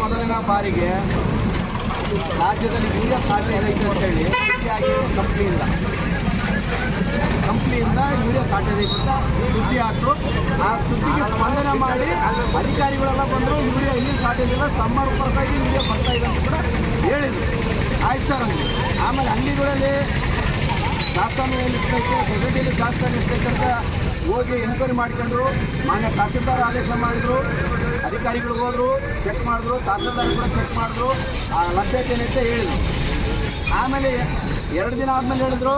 ಮೊದಲಿನ ಬಾರಿಗೆ ರಾಜ್ಯದಲ್ಲಿ ಯೂರಿಯಾ ಶಾರ್ಟೇಜ್ ಐತೆ ಅಂತೇಳಿ ಆಗಿತ್ತು ಕಂಪ್ನಿಯಿಂದ. ಕಂಪ್ನಿಯಿಂದ ಯೂರಿಯಾ ಶಾರ್ಟೇಜ್ ಐತೆ ಅಂತ ಸುದ್ದಿ ಆಯ್ತು ಆ ಸುದ್ದಿಗೆ ಸ್ಪಂದನೆ ಮಾಡಿ ಅಧಿಕಾರಿಗಳೆಲ್ಲ ಬಂದರು. ಯೂರಿಯಾ ಇಲ್ಲಿ ಶಾರ್ಟೇಜ್ ಇಲ್ಲ ಸಮ್ಮರ್ ಹೊರತಾಗಿ ಯೂರಿಯಾ ಬರ್ತಾ ಇದೆ ಅಂತ ಕೂಡ ಹೇಳಿದ್ರು. ಆಯ್ತು ಸರ್ ಅಂದರು ಆಮೇಲೆ ಅಂಗಡಿಗಳಲ್ಲಿ ದಾಸ್ತಾನು ಎಲ್ಲಿಸ್ಬೇಕು ಸೊಸೈಟಿಯಲ್ಲಿ ದಾಸ್ತಾನು ಎಷ್ಟೈತೆ ಅಂತ ಹೋಗಿ ಎನ್ಕ್ವೈರಿ ಮಾಡ್ಕೊಂಡ್ರು. ಮಾನ್ಯ ತಹಸೀಲ್ದಾರ್ ಆದೇಶ ಮಾಡಿದ್ರು. ಅಧಿಕಾರಿಗಳು ಹೋದ್ರು ಚೆಕ್ ಮಾಡಿದ್ರು, ತಹಸೀಲ್ದಾರ್ ಕೂಡ ಚೆಕ್ ಮಾಡಿದ್ರು. ಆ ಲಭ್ಯತೆ ಅಂತ ಹೇಳಿದ್ರು. ಆಮೇಲೆ ಎರಡು ದಿನ ಆದಮೇಲೆ ಹೇಳಿದ್ರು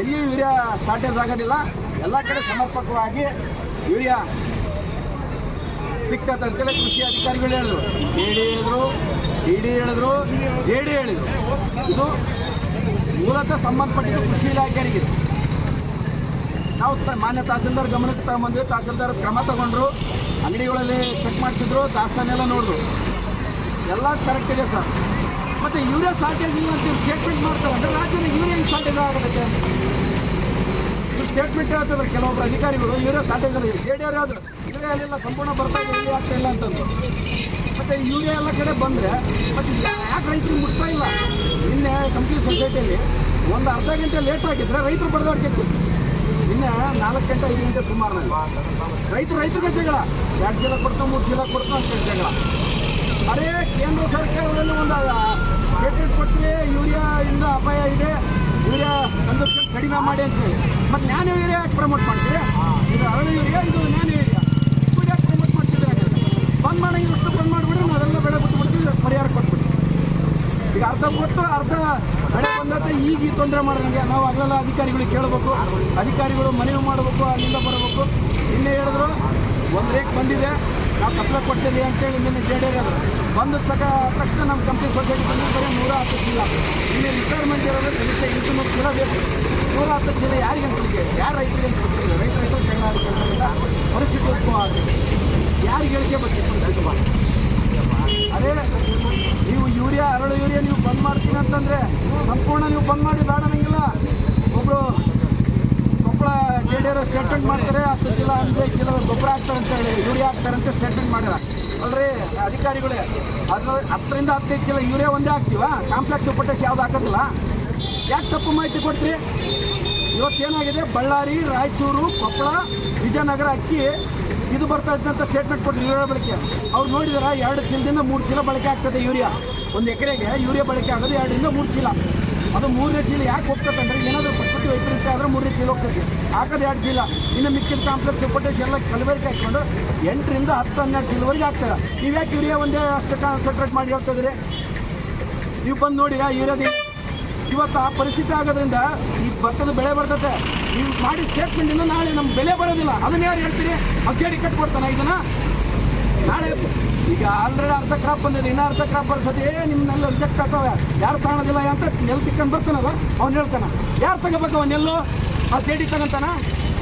ಎಲ್ಲಿ ಯೂರಿಯಾ ಸಾಟೇಜ್ ಆಗೋದಿಲ್ಲ. ಎಲ್ಲ ಕಡೆ ಸಮರ್ಪಕವಾಗಿ ಯೂರಿಯಾ ಸಿಗ್ತದೆ ಅಂತೇಳಿ ಕೃಷಿ ಅಧಿಕಾರಿಗಳು ಹೇಳಿದ್ರು. ಡಿ ಡಿ ಹೇಳಿದ್ರು ಡಿ ಡಿ ಹೇಳಿದ್ರು ಜೆ ಡಿ ಹೇಳಿದ್ರು. ಇದು ಮೂಲತಃ ಸಂಬಂಧಪಟ್ಟಿದ್ದು ಕೃಷಿ ಇಲಾಖೆಯವರಿಗೆ ನಾವು ಮಾನ್ಯ ತಹಸೀಲ್ದಾರ್ ಗಮನಕ್ಕೆ ತಗೊಂಬಂದ್ವಿ. ತಹಸೀಲ್ದಾರ್ ಕ್ರಮ ತಗೊಂಡ್ರು. ಅಂಗಡಿಗಳಲ್ಲಿ ಚೆಕ್ ಮಾಡಿಸಿದ್ರು ದಾಸ್ತಾನೆಲ್ಲ ನೋಡಿದ್ರು. ಎಲ್ಲ ಕರೆಕ್ಟ್ ಇದೆ ಸರ್. ಮತ್ತು ಯೂರಿಯಾ ಶಾರ್ಟೇಜ್ ಇಲ್ಲ ಅಂತ ಸ್ಟೇಟ್ಮೆಂಟ್ ಮಾಡ್ತಾರೆ. ಅಂದರೆ ರಾಜ್ಯದ ಯೂರಿಯಾ ಶಾರ್ಟೇಜ್ ಆಗುತ್ತೆ ಇದು ಸ್ಟೇಟ್ಮೆಂಟ್ ಹೇಳ್ತಿದ್ರು ಕೆಲವೊಬ್ಬರು ಅಧಿಕಾರಿಗಳು ಯೂರಿಯಾ ಶಾರ್ಟೇಜ್ ಅಲ್ಲಿ ಜೆ ಡಿ ಅವ್ರು ಹೇಳಿದ್ರು ಯೂರಿಯಾ ಅಲ್ಲೆಲ್ಲ ಸಂಪೂರ್ಣ ಬರ್ತಾ ಇದೆ ಆಗ್ತಾ ಇಲ್ಲ ಅಂತಂದು ಮತ್ತು ಯೂರಿಯಾ ಎಲ್ಲ ಕಡೆ ಬಂದರೆ, ಮತ್ತು ಯಾಕೆ ರೈತರಿಗೆ ಮುಟ್ತಾ ಇಲ್ಲ? ನಿನ್ನೆ ಕಂಪ್ನಿ ಸೊಸೈಟಿಯಲ್ಲಿ ಒಂದು ಅರ್ಧ ಗಂಟೆ ಲೇಟ್ ಆಗಿದ್ದರೆ ರೈತರು ಬಡ್ದಾಡ್ತಿತ್ತು ನಿನ್ನೆ ನಾಲ್ಕು ಗಂಟೆ, ಐದು ಗಂಟೆ ಸುಮಾರಿನಲ್ಲಿ. ರೈತರು ರೈತರಿಗೆ ಜಗಳ. ಎರಡು ಚೀಲ ಕೊಡ್ತಾ ಮೂರು ಚೀಲ ಕೊಡ್ತಾ ಅಂತ ಜಗಳ. ಅದೇ ಕೇಂದ್ರ ಸರ್ಕಾರದಲ್ಲಿ ಒಂದು ಸ್ಟೇಟ್ಮೆಂಟ್ ಕೊಟ್ಟರೆ ಯೂರಿಯಾ ಇಂದ ಅಪಾಯ ಇದೆ. ಯೂರಿಯಾ ಕನ್ಸಪ್ಷನ್ ಕಡಿಮೆ ಮಾಡಿ ಅಂತ ಹೇಳಿ. ಮತ್ತು ನಾನು ಯೂರಿಯಾ ಯಾಕೆ ಪ್ರಮೋಟ್ ಮಾಡ್ತೀರಿ? ಇದು ಅರಳು ಯೂರಿಯಾ, ಇದು ನಾನು ಯೂರಿಯಾ? ಯೂರಿಯಾ ಪ್ರಮೋಟ್ ಮಾಡ್ತಿದ್ರೆ ಬಂದ್ ಮಾಡಂಗಿಲ್ಲ ಅಷ್ಟು ಬಂದ್ ಮಾಡಿಬಿಟ್ರೆ ನಾವೆಲ್ಲ ಬೆಳೆ ಬಿಟ್ಟು ಬಿಡ್ತೀವಿ ಪರಿಹಾರ ಕೊಟ್ಬಿಡಿ ಈಗ ಅರ್ಧ ಕೊಟ್ಟು ಅರ್ಧ ಹಣೆ ಬಂದಂತೆ ಈಗ ಈ ತೊಂದರೆ ಮಾಡಿದಂಗೆ ನಾವು ಅಲ್ಲೆಲ್ಲ ಅಧಿಕಾರಿಗಳಿಗೆ ಕೇಳಬೇಕು. ಅಧಿಕಾರಿಗಳು ಮನವಿ ಮಾಡಬೇಕು, ಅಲ್ಲಿಂದ ಬರಬೇಕು. ನಿನ್ನೆ ಹೇಳಿದ್ರು, ಒಂದು ರೇಟ್ ಬಂದಿದೆ, ನಾವು ಸಪ್ಲೈ ಕೊಡ್ತೀವಿ ಅಂತೇಳಿ ನಿನ್ನೆ ಜೆ ಡಿ ಆರ್ ಬಂದ ತಕ ತಕ್ಷಣ ನಮ್ಮ ಕಂಪ್ನಿ ಸೊಸೈಟಿ ಬಂದು ಬರೀ ನೂರ ಹತ್ತು ಚೀಲ ಇಲ್ಲಿ ರಿಟೈರ್ಮೆಂಟ್ ಇರೋದು ಎಂಟು ನೂರು ಚೀಲ ಬೇಕು. ನೂರ ಹತ್ತು ಚೀಲ ಯಾರಿಗೆ ಅನ್ಸುತ್ತೆ ಯಾರು ರೈತರಿಗೆ ರೈತ ರೈತರು ಜಗಳ ಪರಿಸ್ಥಿತಿ ಉತ್ಪವ ಆಗುತ್ತೆ ಯಾರಿಗೆ ಹೇಳಿಕೆ ಬಗ್ಗೆ ಪರಿಸ್ಥಿತಿ ಬಾ ನೀವು ಯೂರಿಯಾ, ಅರಳು ಯೂರಿಯಾ ನೀವು ಬಂದ್ ಮಾಡ್ತೀನಿ ಅಂತಂದ್ರೆ ಸಂಪೂರ್ಣ ನೀವು ಬಂದ್ ಮಾಡಿ ಬೇಡ ನಂಗಿಲ್ಲ. ಒಬ್ರು ಕೊಪ್ಪಳ ಜೆ ಡಿ ಅವರು ಸ್ಟೇಟ್ಮೆಂಟ್ ಮಾಡ್ತಾರೆ, ಹತ್ತು ಚೀಲ ಹದಿನೈದು ಚೀಲ ಗೊಬ್ಬರ ಹಾಕ್ತಾರೆ ಅಂತ ಹೇಳಿ, ಯೂರಿಯಾ ಹಾಕ್ತಾರೆ ಅಂತ ಸ್ಟೇಟ್ಮೆಂಟ್ ಮಾಡ್ಯಾರ ಅಲ್ರಿ, ಅಧಿಕಾರಿಗಳೇ ಅದ್ರ ಹತ್ತರಿಂದ ಹದಿನೈದು ಚೀಲ ಯೂರಿಯಾ ಒಂದೇ ಹಾಕ್ತೀವ? ಕಾಂಪ್ಲೆಕ್ಸ್ ಪೊಟ್ಯಾಶ್ ಯಾವ್ದು ಹಾಕೋದಿಲ್ಲ? ಯಾಕೆ ತಪ್ಪು ಮಾಹಿತಿ ಕೊಡ್ತೀರಿ ಇವತ್ತೇನಾಗಿದೆ? ಬಳ್ಳಾರಿ, ರಾಯಚೂರು, ಕೊಪ್ಪಳ, ವಿಜಯನಗರ ಅಕ್ಕಿ ಇದು ಬರ್ತಾ ಇದ್ದಂಥ ಸ್ಟೇಟ್ಮೆಂಟ್ ಕೊಟ್ಟರು ಯೂರಿಯಾ ಬಳಕೆ. ಅವ್ರು ನೋಡಿದಾರ, ಎರಡು ಚೀಲದಿಂದ ಮೂರು ಚೀಲ ಬಳಕೆ ಆಗ್ತದೆ ಯೂರಿಯಾ. ಒಂದು ಎಕರೆಗೆ ಯೂರಿಯಾ ಬಳಕೆ ಆಗೋದು ಎರಡರಿಂದ ಮೂರು ಚೀಲ. ಅದು ಮೂರನೇ ಚೀಲ ಯಾಕೆ ಹೋಗ್ತದೆ ಅಂದರೆ ಏನಾದರೂ ಪ್ರಕೃತಿ ವೈಪರೀತ್ಯ ಆದರೆ ಮೂರನೇ ಚೀಲ ಹೋಗ್ತದೆ. ಹಾಕೋದು ಎರಡು ಚೀಲ. ಇನ್ನು ಮಿಕ್ಕಿನ ಕಾಂಪ್ಲೆಕ್ಸ್ ಪೊಟ್ಯಾಶ್ ಎಲ್ಲ ಹಾಕ್ಕೊಂಡು ಎಂಟರಿಂದ ಹತ್ತು ಹನ್ನೆರಡು ಚೀಲವರೆಗೆ ಹಾಕ್ತಾರೆ. ನೀವು ಯಾಕೆ ಯೂರಿಯಾ ಒಂದೇ ಅಷ್ಟು ಕಾನ್ಸಂಟ್ರೇಟ್ ಮಾಡಿ ಹೇಳ್ತಿದ್ರಿ ನೀವು ಬಂದು ನೋಡಿ ಆ ಯೂರಿಯಾದ ಇವತ್ತು ಆ ಪರಿಸ್ಥಿತಿ ಆಗೋದ್ರಿಂದ ಈ ಭತ್ತದ ಬೆಳೆ ಬರ್ತದೆ ನೀವು ಮಾಡಿ ಸ್ಟೇಟ್ಮೆಂಟಿಂದ ನಾಳೆ ನಮ್ಮ ಬೆಲೆ ಬರೋದಿಲ್ಲ. ಅದನ್ನ ಯಾರು ಹೇಳ್ತೀರಿ? ಕಟ್ ಕಟ್ಕೊಡ್ತಾನೆ ಇದನ್ನ. ನಾಳೆ ಈಗ ಆಲ್ರೆಡಿ ಅರ್ಧ ಕ್ರಾಪ್ ಬಂದಿದೆ. ಇನ್ನೂ ಅರ್ಧ ಕ್ರಾಪ್ ಬರ್ಸೋದು. ಏ ನಿಮ್ಮನ್ನೆಲ್ಲ ರಿಜೆಕ್ಟ್ ಆಗ್ತವೆ. ಯಾರು ಕಾಣೋದಿಲ್ಲ ಅಂತ ನೆಲ್ ತಿಕ್ಕೊಂಡು ಬರ್ತಾನಲ್ಲ, ಅವ್ನು ಹೇಳ್ತಾನ. ಯಾರು ತಗೋಬೇಕು ಅವ್ನು ಎಲ್ಲೋ ಆ ಡಿ ತಗೊಂತಾನ?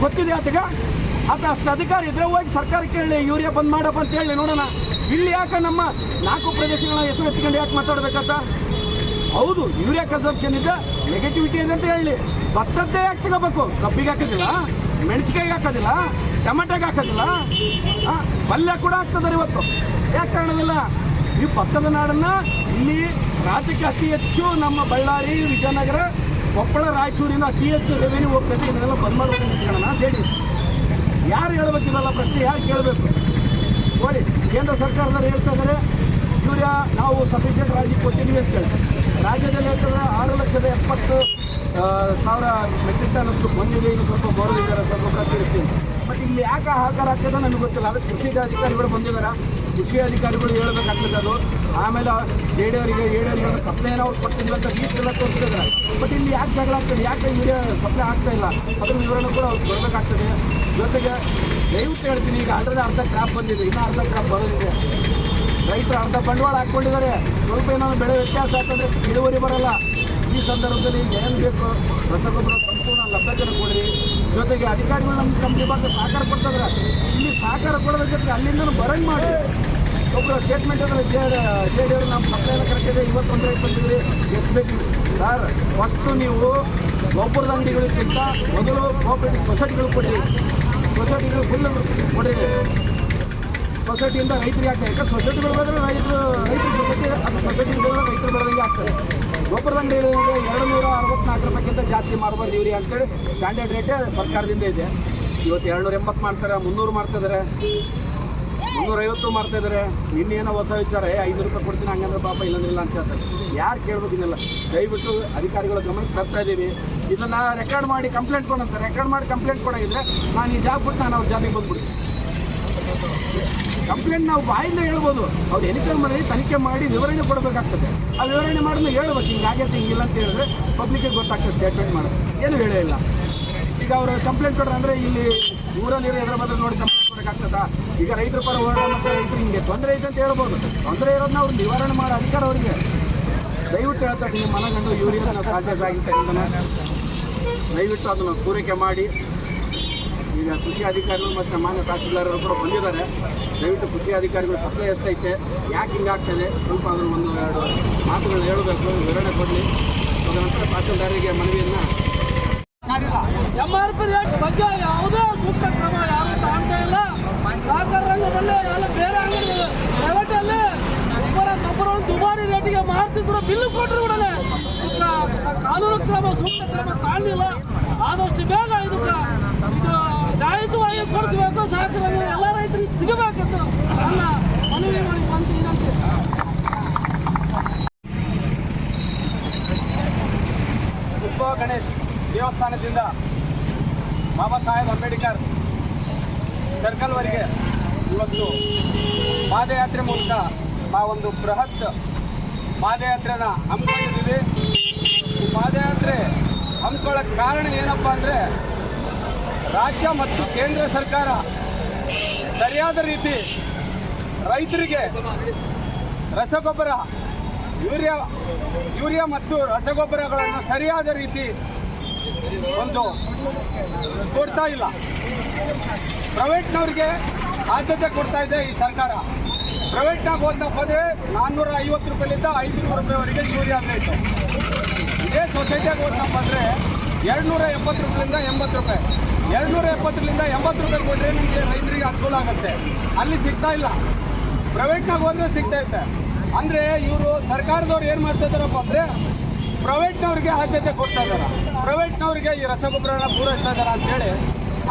ಗೊತ್ತಿದೆ ಆತಗ? ಆತ ಅಷ್ಟು ಅಧಿಕಾರ ಇದ್ರೆ ಹೋಗಿ ಸರ್ಕಾರಕ್ಕೆ ಹೇಳಿ, ಯೂರಿಯಾ ಬಂದ್ ಮಾಡಪ್ಪ ಅಂತ ಹೇಳಿ ನೋಡೋಣ. ಇಲ್ಲಿ ಯಾಕೆ ನಮ್ಮ ನಾಲ್ಕು ಪ್ರದೇಶಗಳ ಹೆಸರು ಎತ್ಕೊಂಡು ಯಾಕೆ ಮಾತಾಡ್ಬೇಕಂತ? ಹೌದು ಯೂರಿಯಾ ಕನ್ಸಂಪ್ಷನ್ ಇದೆ ನೆಗೆಟಿವಿಟಿ ಇದೆ ಅಂತ ಹೇಳಿ. ಭತ್ತದ್ದೇ ಯಾಕೆ ತಗೋಬೇಕು ಕಬ್ಬಿಗೆ ಹಾಕೋದಿಲ್ಲ ಮೆಣಸಿಕಾಯಿಗೆ ಹಾಕೋದಿಲ್ಲ, ಟೊಮೆಟೊಗೆ ಹಾಕೋದಿಲ್ಲ ಪಲ್ಯ ಕೂಡ ಆಗ್ತದೆ ಇವತ್ತು. ಯಾಕೆ ಕಾಣೋದಿಲ್ಲ ಈ ಭತ್ತದ ನಾಡನ್ನ ಇಲ್ಲಿ ರಾಜ್ಯಕ್ಕೆ ಅತಿ ಹೆಚ್ಚು ನಮ್ಮ ಬಳ್ಳಾರಿ, ವಿಜಯನಗರ, ಕೊಪ್ಪಳ ರಾಯಚೂರಿನ ಅತಿ ಹೆಚ್ಚು ರೆವೆನ್ಯೂ ಹೋಗ್ತದೆ. ಇದನ್ನೆಲ್ಲ ಬಂದ್ ಮಾಡಬೇಕು ಅಂತ ಹೇಳಿ. ಯಾರು ಹೇಳ್ಬೇಕು ಪ್ರಶ್ನೆ ಯಾರು ಕೇಳಬೇಕು? ನೋಡಿ, ಕೇಂದ್ರ ಸರ್ಕಾರದವ್ರು ಹೇಳ್ತಾ ಇದ್ದಾರೆ ಯೂರಿಯಾ ನಾವು ಸಫಿಷಿಯಂಟ್ ರಾಜ್ಯಕ್ಕೆ ಕೊಟ್ಟಿದ್ದೀವಿ ಅಂತ ಹೇಳಿ. ರಾಜ್ಯದಲ್ಲಿ ಹೇಳ್ತಾರೆ ಆರು ಲಕ್ಷದ ಎಪ್ಪತ್ತು ಸಾವಿರ ಮೆಟ್ರಿಕ್ ಟನ್ ಅಷ್ಟು ಬಂದಿದೆ. ಇನ್ನು ಸ್ವಲ್ಪ ಬರೋದಿದ್ದಾರೆ ಸ್ವಲ್ಪ ತಿಳಿಸ್ತೀನಿ ಬಟ್ ಇಲ್ಲಿ ಯಾಕೆ ಹಾಕಾರ ಆಗ್ತದೆ ನನಗೆ ಗೊತ್ತಿಲ್ಲ. ಅದು ಕೃಷಿ ಅಧಿಕಾರಿಗಳು ಬಂದಿದ್ದಾರೆ. ಕೃಷಿ ಅಧಿಕಾರಿಗಳು ಹೇಳ್ಬೇಕಾಗ್ತದೆ ಅದು. ಆಮೇಲೆ ಜೆ ಡಿ ಅವರಿಗೆ ಎ ಡಿ ಅವರಿಗೆ ಸಪ್ಲೈನ ಅವ್ರು ಕೊಡ್ತಿದ್ರು ಅಂತ ಲೀಸ್ಟ್ ಎಲ್ಲ ಬಟ್ ಇಲ್ಲಿ ಯಾಕೆ ಜಗಳ ಆಗ್ತದೆ? ಯಾಕೆ ಯೂರಿಯಾ ಸಪ್ಲೈ ಆಗ್ತಾ ಇಲ್ಲ? ಅದ್ರ ವಿವರಣೆ ಕೂಡ ಅವ್ರು ಬರಬೇಕಾಗ್ತದೆ. ಜೊತೆಗೆ ದಯವಿಟ್ಟು ಹೇಳ್ತೀನಿ, ಈಗ ಆಲ್ರೆಡಿ ಅರ್ಧ ಕ್ರಾಪ್ ಬಂದಿದೆ. ಇನ್ನೂ ಅರ್ಧ ಕ್ರಾಪ್ ಬರೋದಿದೆ. ರೈತರು ಅರ್ಧ ಬಂಡವಾಳ ಹಾಕ್ಕೊಂಡಿದ್ದಾರೆ. ಸ್ವಲ್ಪ ಏನಾದರೂ ಬೆಳೆ ವ್ಯತ್ಯಾಸ ಆಗ್ತದೆ ಇಳುವರಿ ಬರಲ್ಲ. ಈ ಸಂದರ್ಭದಲ್ಲಿ ಏನು ಬೇಕು ರಸಗೊಬ್ಬರ ಸಂಪೂರ್ಣ ಲಭ್ಯತೆ ಕೊಡ್ರಿ. ಜೊತೆಗೆ ಅಧಿಕಾರಿಗಳು ನಮ್ಮ ನಮ್ಮ ವಿಭಾಗ ಸಹಕಾರ ಕೊಡ್ತಾರೆ. ಇಲ್ಲಿ ಸಹಕಾರ ಕೊಡೋದ್ರ ಜೊತೆಗೆ ಅಲ್ಲಿಂದ ಬರಂಗ್ ಮಾಡಿ ಒಬ್ಬರು ಸ್ಟೇಟ್ಮೆಂಟ್ ಅಂದರೆ ಜೆ ಜೆ ಡಿ ಅವರು ನಮ್ಮ ಸಪ್ಲೈನ ಕರೆಕ್ಟ್ ಇದೆ. ಇವತ್ತು ಒಂದು ಬಂದಿದ್ರಿ ಎಷ್ಟು ಬೇಕು? ಸರ್ ಫಸ್ಟು ನೀವು ಗೊಬ್ಬರದ ಅಂಗಡಿಗಳಿಗಿಂತ ಮೊದಲು ಕೋಆಪರೇಟಿವ್ ಸೊಸೈಟಿಗಳು ಕೊಡಿ ಸೊಸೈಟಿಗಳು ಫುಲ್ಲು ಕೊಡ್ರಿ. ಸೊಸೈಟಿಯಿಂದ ರೈತರಿಗೆ ಆಗ್ತದೆ ಯಾಕಂದ್ರೆ ಸೊಸೈಟಿಗಳು ಬರಬೇಕಾದ್ರೆ ರೈತರು ಮಾರ್ಕೆಟಿಂಗ್ ರೈತರು ಬೆಳೆದಂಗೆ ಆಗ್ತದೆ. ಗೊಬ್ಬರದ ಅಂಗಡಿ ಎರಡು ನೂರ ಅರವತ್ನಾಲ್ಕು ರೂಪಾಯಿಗಿಂತ ಜಾಸ್ತಿ ಮಾರಬಾರ್ದು ಇವ್ರಿ ಅಂತೇಳಿ ಸ್ಟ್ಯಾಂಡರ್ಡ್ ರೇಟೇ ಸರ್ಕಾರದಿಂದ ಇದೆ. ಇವತ್ತು ಎರಡು ನೂರ ಎಂಬತ್ತು ಮಾಡ್ತಾರೆ, ಮುನ್ನೂರು ಮಾಡ್ತಿದ್ದಾರೆ ಮುನ್ನೂರೈವತ್ತು ಮಾಡ್ತಾ ಇದ್ದಾರೆ ಇನ್ನೇನೋ ಹೊಸ ವಿಚಾರ, ಏ ಐದು ರೂಪಾಯಿ ಕೊಡ್ತೀನಿ, ಹಂಗಂದ್ರೆ ಪಾಪ ಇಲ್ಲಂದ್ರೆ ಇಲ್ಲ ಅಂತ ಹೇಳ್ತಾರೆ. ಯಾರು ಕೇಳಬೇಕು ಇನ್ನೆಲ್ಲ ದಯವಿಟ್ಟು ಅಧಿಕಾರಿಗಳ ಗಮನಕ್ಕೆ ತರ್ತಾ ಇದ್ದೀವಿ ಇದನ್ನ ರೆಕಾರ್ಡ್ ಮಾಡಿ ಕಂಪ್ಲೇಂಟ್ ಕೊಡಂತ. ರೆಕಾರ್ಡ್ ಮಾಡಿ ಕಂಪ್ಲೇಂಟ್ ಕೊಡಿದ್ರೆ ನಾನು ಈ ಜಾಬ್ ಕೊಟ್ಟು ನಾನು ಅವ್ರ ಜಾಬಿಗೆ ಬಂದ್ಬಿಡ್ತೀನಿ. ಕಂಪ್ಲೇಂಟ್ ನಾವು ಬಾಯಿಂದ ಹೇಳ್ಬೋದು. ಅವ್ರು ಎನಿಕಲ್ ಮಾಡಿ ತನಿಖೆ ಮಾಡಿ ವಿವರಣೆ ಕೊಡಬೇಕಾಗ್ತದೆ. ಆ ವಿವರಣೆ ಮಾಡಿದ್ರೆ ಹೇಳ್ಬೇಕು, ಹಿಂಗೆ ಆಗೈತೆ, ಹಿಂಗಿಲ್ಲ ಅಂತ ಹೇಳಿದ್ರೆ ಪಬ್ಲಿಕ್ಗೆ ಗೊತ್ತಾಗ್ತದೆ ಸ್ಟೇಟ್ಮೆಂಟ್ ಮಾಡೋದು ಏನು ಹೇಳೇ ಇಲ್ಲ. ಈಗ ಅವರು ಕಂಪ್ಲೇಂಟ್ ಕೊಡ್ರೆ ಅಂದರೆ ಇಲ್ಲಿ ಊರ ನೀರು ಎದುರು ಬಂದ್ರೆ ನೋಡಿ ಕಂಪ್ಲೇಂಟ್ ಕೊಡೋಕ್ಕಾಗ್ತದಾ ಈಗ ರೈತರ ಪರ ಹೋರಾಟ ಮತ್ತು ರೈತರು ಹಿಂಗೆ. ತೊಂದರೆ ಐತೆ ಅಂತ ಹೇಳ್ಬೋದು. ತೊಂದರೆ ಇರೋದನ್ನ ಅವ್ರು ನಿವಾರಣೆ ಮಾಡೋ ಅಧಿಕಾರ ಅವರಿಗೆ. ದಯವಿಟ್ಟು ಹೇಳ್ತಾರೆ ನಿಮ್ಮ ಮನಗಂಡು ಯೂರಿಯಾನ ಸಾಧ್ಯ ಆಗಿರ್ತಕ್ಕಂಥ ದಯವಿಟ್ಟು ಅದನ್ನು ಪೂರೈಕೆ ಮಾಡಿ. ಈಗ ಕೃಷಿ ಅಧಿಕಾರಿಗಳು ಮತ್ತು ಮಾನ್ಯ ತಹಸೀಲ್ದಾರರು ಕೂಡ ಬಂದಿದ್ದಾರೆ. ದಯವಿಟ್ಟು ಕೃಷಿ ಅಧಿಕಾರಿಗಳು ಸಪ್ಲೈ ಎಷ್ಟೈತೆ ಯಾಕೆ ಹಿಂಗಾಗ್ತದೆ ಸ್ವಲ್ಪ ಅದನ್ನು ಒಂದು ಎರಡು ಮಾತುಗಳು ಹೇಳಬೇಕು. ವಿವರಣೆ ಕೊಡಲಿ. ತದನಂತರ ತಹಸೀಲ್ದಾರರಿಗೆ ಮನವಿಯನ್ನು ಎಂ ಆರ್ ಪಿ ರೇಟ್ ಬಗ್ಗೆ ಯಾವುದೇ ಸೂಕ್ತ ಕ್ರಮ ಯಾರು ತಗೊಂಡೇ ಇಲ್ಲ. ಸಹಕಾರ ರಂಗದಲ್ಲಿ ಎಲ್ಲ ಬೇರೆ ಅಂಗಡಿ ಪ್ರೈವೇಟಲ್ಲಿ ಒಬ್ಬರ ಗೊಬ್ಬರ ಗೊಬ್ಬರವನ್ನು ದುಬಾರಿ ರೇಟಿಗೆ ಮಾರ್ತಿದ್ರು ಬಿಲ್ ಕೊಟ್ಟರು ಕೂಡ ಕಾನೂನು ಕ್ರಮ, ಸೂಕ್ತ ಕ್ರಮ ತಾಳಲಿಲ್ಲ ಆದಷ್ಟು ಬೇಗ ಇದಕ್ಕೆ ಇದು ನ್ಯಾಯಯುತವಾಗಿ ಕೊಡಿಸ್ಬೇಕು ಸಹಕಾರ ಎಲ್ಲ ರೈತರಿಗೆ ಸಿಗಬೇಕಿತ್ತು. ಅಲ್ಲ, ಮನವಿ ಮಾಡಿ ಬಂತು ವಿನಂತಿ. ಉಪ ಗಣೇಶ್ ದೇವಸ್ಥಾನದಿಂದ ಬಾಬಾ ಸಾಹೇಬ್ ಅಂಬೇಡ್ಕರ್ ಸರ್ಕಲ್ವರೆಗೆ ಇವತ್ತು ಪಾದಯಾತ್ರೆ ಮೂಲಕ ಆ ಒಂದು ಬೃಹತ್ ಪಾದಯಾತ್ರೆನ ಹಮ್ಮಿಕೊಂಡಿದ್ದೀವಿ. ಈ ಪಾದಯಾತ್ರೆ ಹಮ್ಮಿಕೊಳ್ಳೋಕ್ಕೆ ಕಾರಣ ಏನಪ್ಪ ಅಂದರೆ ರಾಜ್ಯ ಮತ್ತು ಕೇಂದ್ರ ಸರ್ಕಾರ ಸರಿಯಾದ ರೀತಿ ರೈತರಿಗೆ ರಸಗೊಬ್ಬರ, ಯೂರಿಯಾ ಯೂರಿಯಾ ಮತ್ತು ರಸಗೊಬ್ಬರಗಳನ್ನು ಸರಿಯಾದ ರೀತಿ ಒಂದು ಕೊಡ್ತಾ ಇಲ್ಲ. ಪ್ರೈವೇಟ್ನವ್ರಿಗೆ ಆದ್ಯತೆ ಕೊಡ್ತಾ ಇದೆ ಈ ಸರ್ಕಾರ. ಪ್ರೈವೇಟ್ನಾಗ ಹೋದಪ್ಪ ಅಂದರೆ ನಾನ್ನೂರ ಐವತ್ತು ರೂಪಾಯಿಲಿಂದ ಐದುನೂರು ರೂಪಾಯಿವರೆಗೆ ಯೂರಿಯಾ ರೇಟು ಇದೇ ಸೊಸೈಟಿಯಾಗ ಹೋದಪ್ಪ ಅಂದರೆ ಎರಡುನೂರ ಎಪ್ಪತ್ತು ರೂಪಾಯಿಂದ ಎಂಬತ್ತು ರೂಪಾಯಿ. ಎರಡುನೂರ ಎಪ್ಪತ್ತರಿಂದ ಎಂಬತ್ತು ರೂಪಾಯಿ ಕೊಟ್ಟರೆ ನಿಮಗೆ ರೈತರಿಗೆ ಅನುಕೂಲ ಆಗುತ್ತೆ. ಅಲ್ಲಿ ಸಿಗ್ತಾ ಇಲ್ಲ. ಪ್ರೈವೇಟ್ನಾಗ ಹೋದ್ರೆ ಸಿಗ್ತಾ ಇತ್ತೆ ಅಂದರೆ ಇವರು ಸರ್ಕಾರದವ್ರು ಏನು ಮಾಡ್ತಾ ಇದ್ದಾರಪ್ಪ ಅಂದರೆ ಪ್ರೈವೇಟ್ನವ್ರಿಗೆ ಆದ್ಯತೆ ಕೊಡ್ತಾ ಇದ್ದಾರೆ. ಪ್ರೈವೇಟ್ನವ್ರಿಗೆ ಈ ರಸಗೊಬ್ಬರನ ಪೂರೈಸ್ತಾ ಇದ್ದಾರೆ ಅಂತೇಳಿ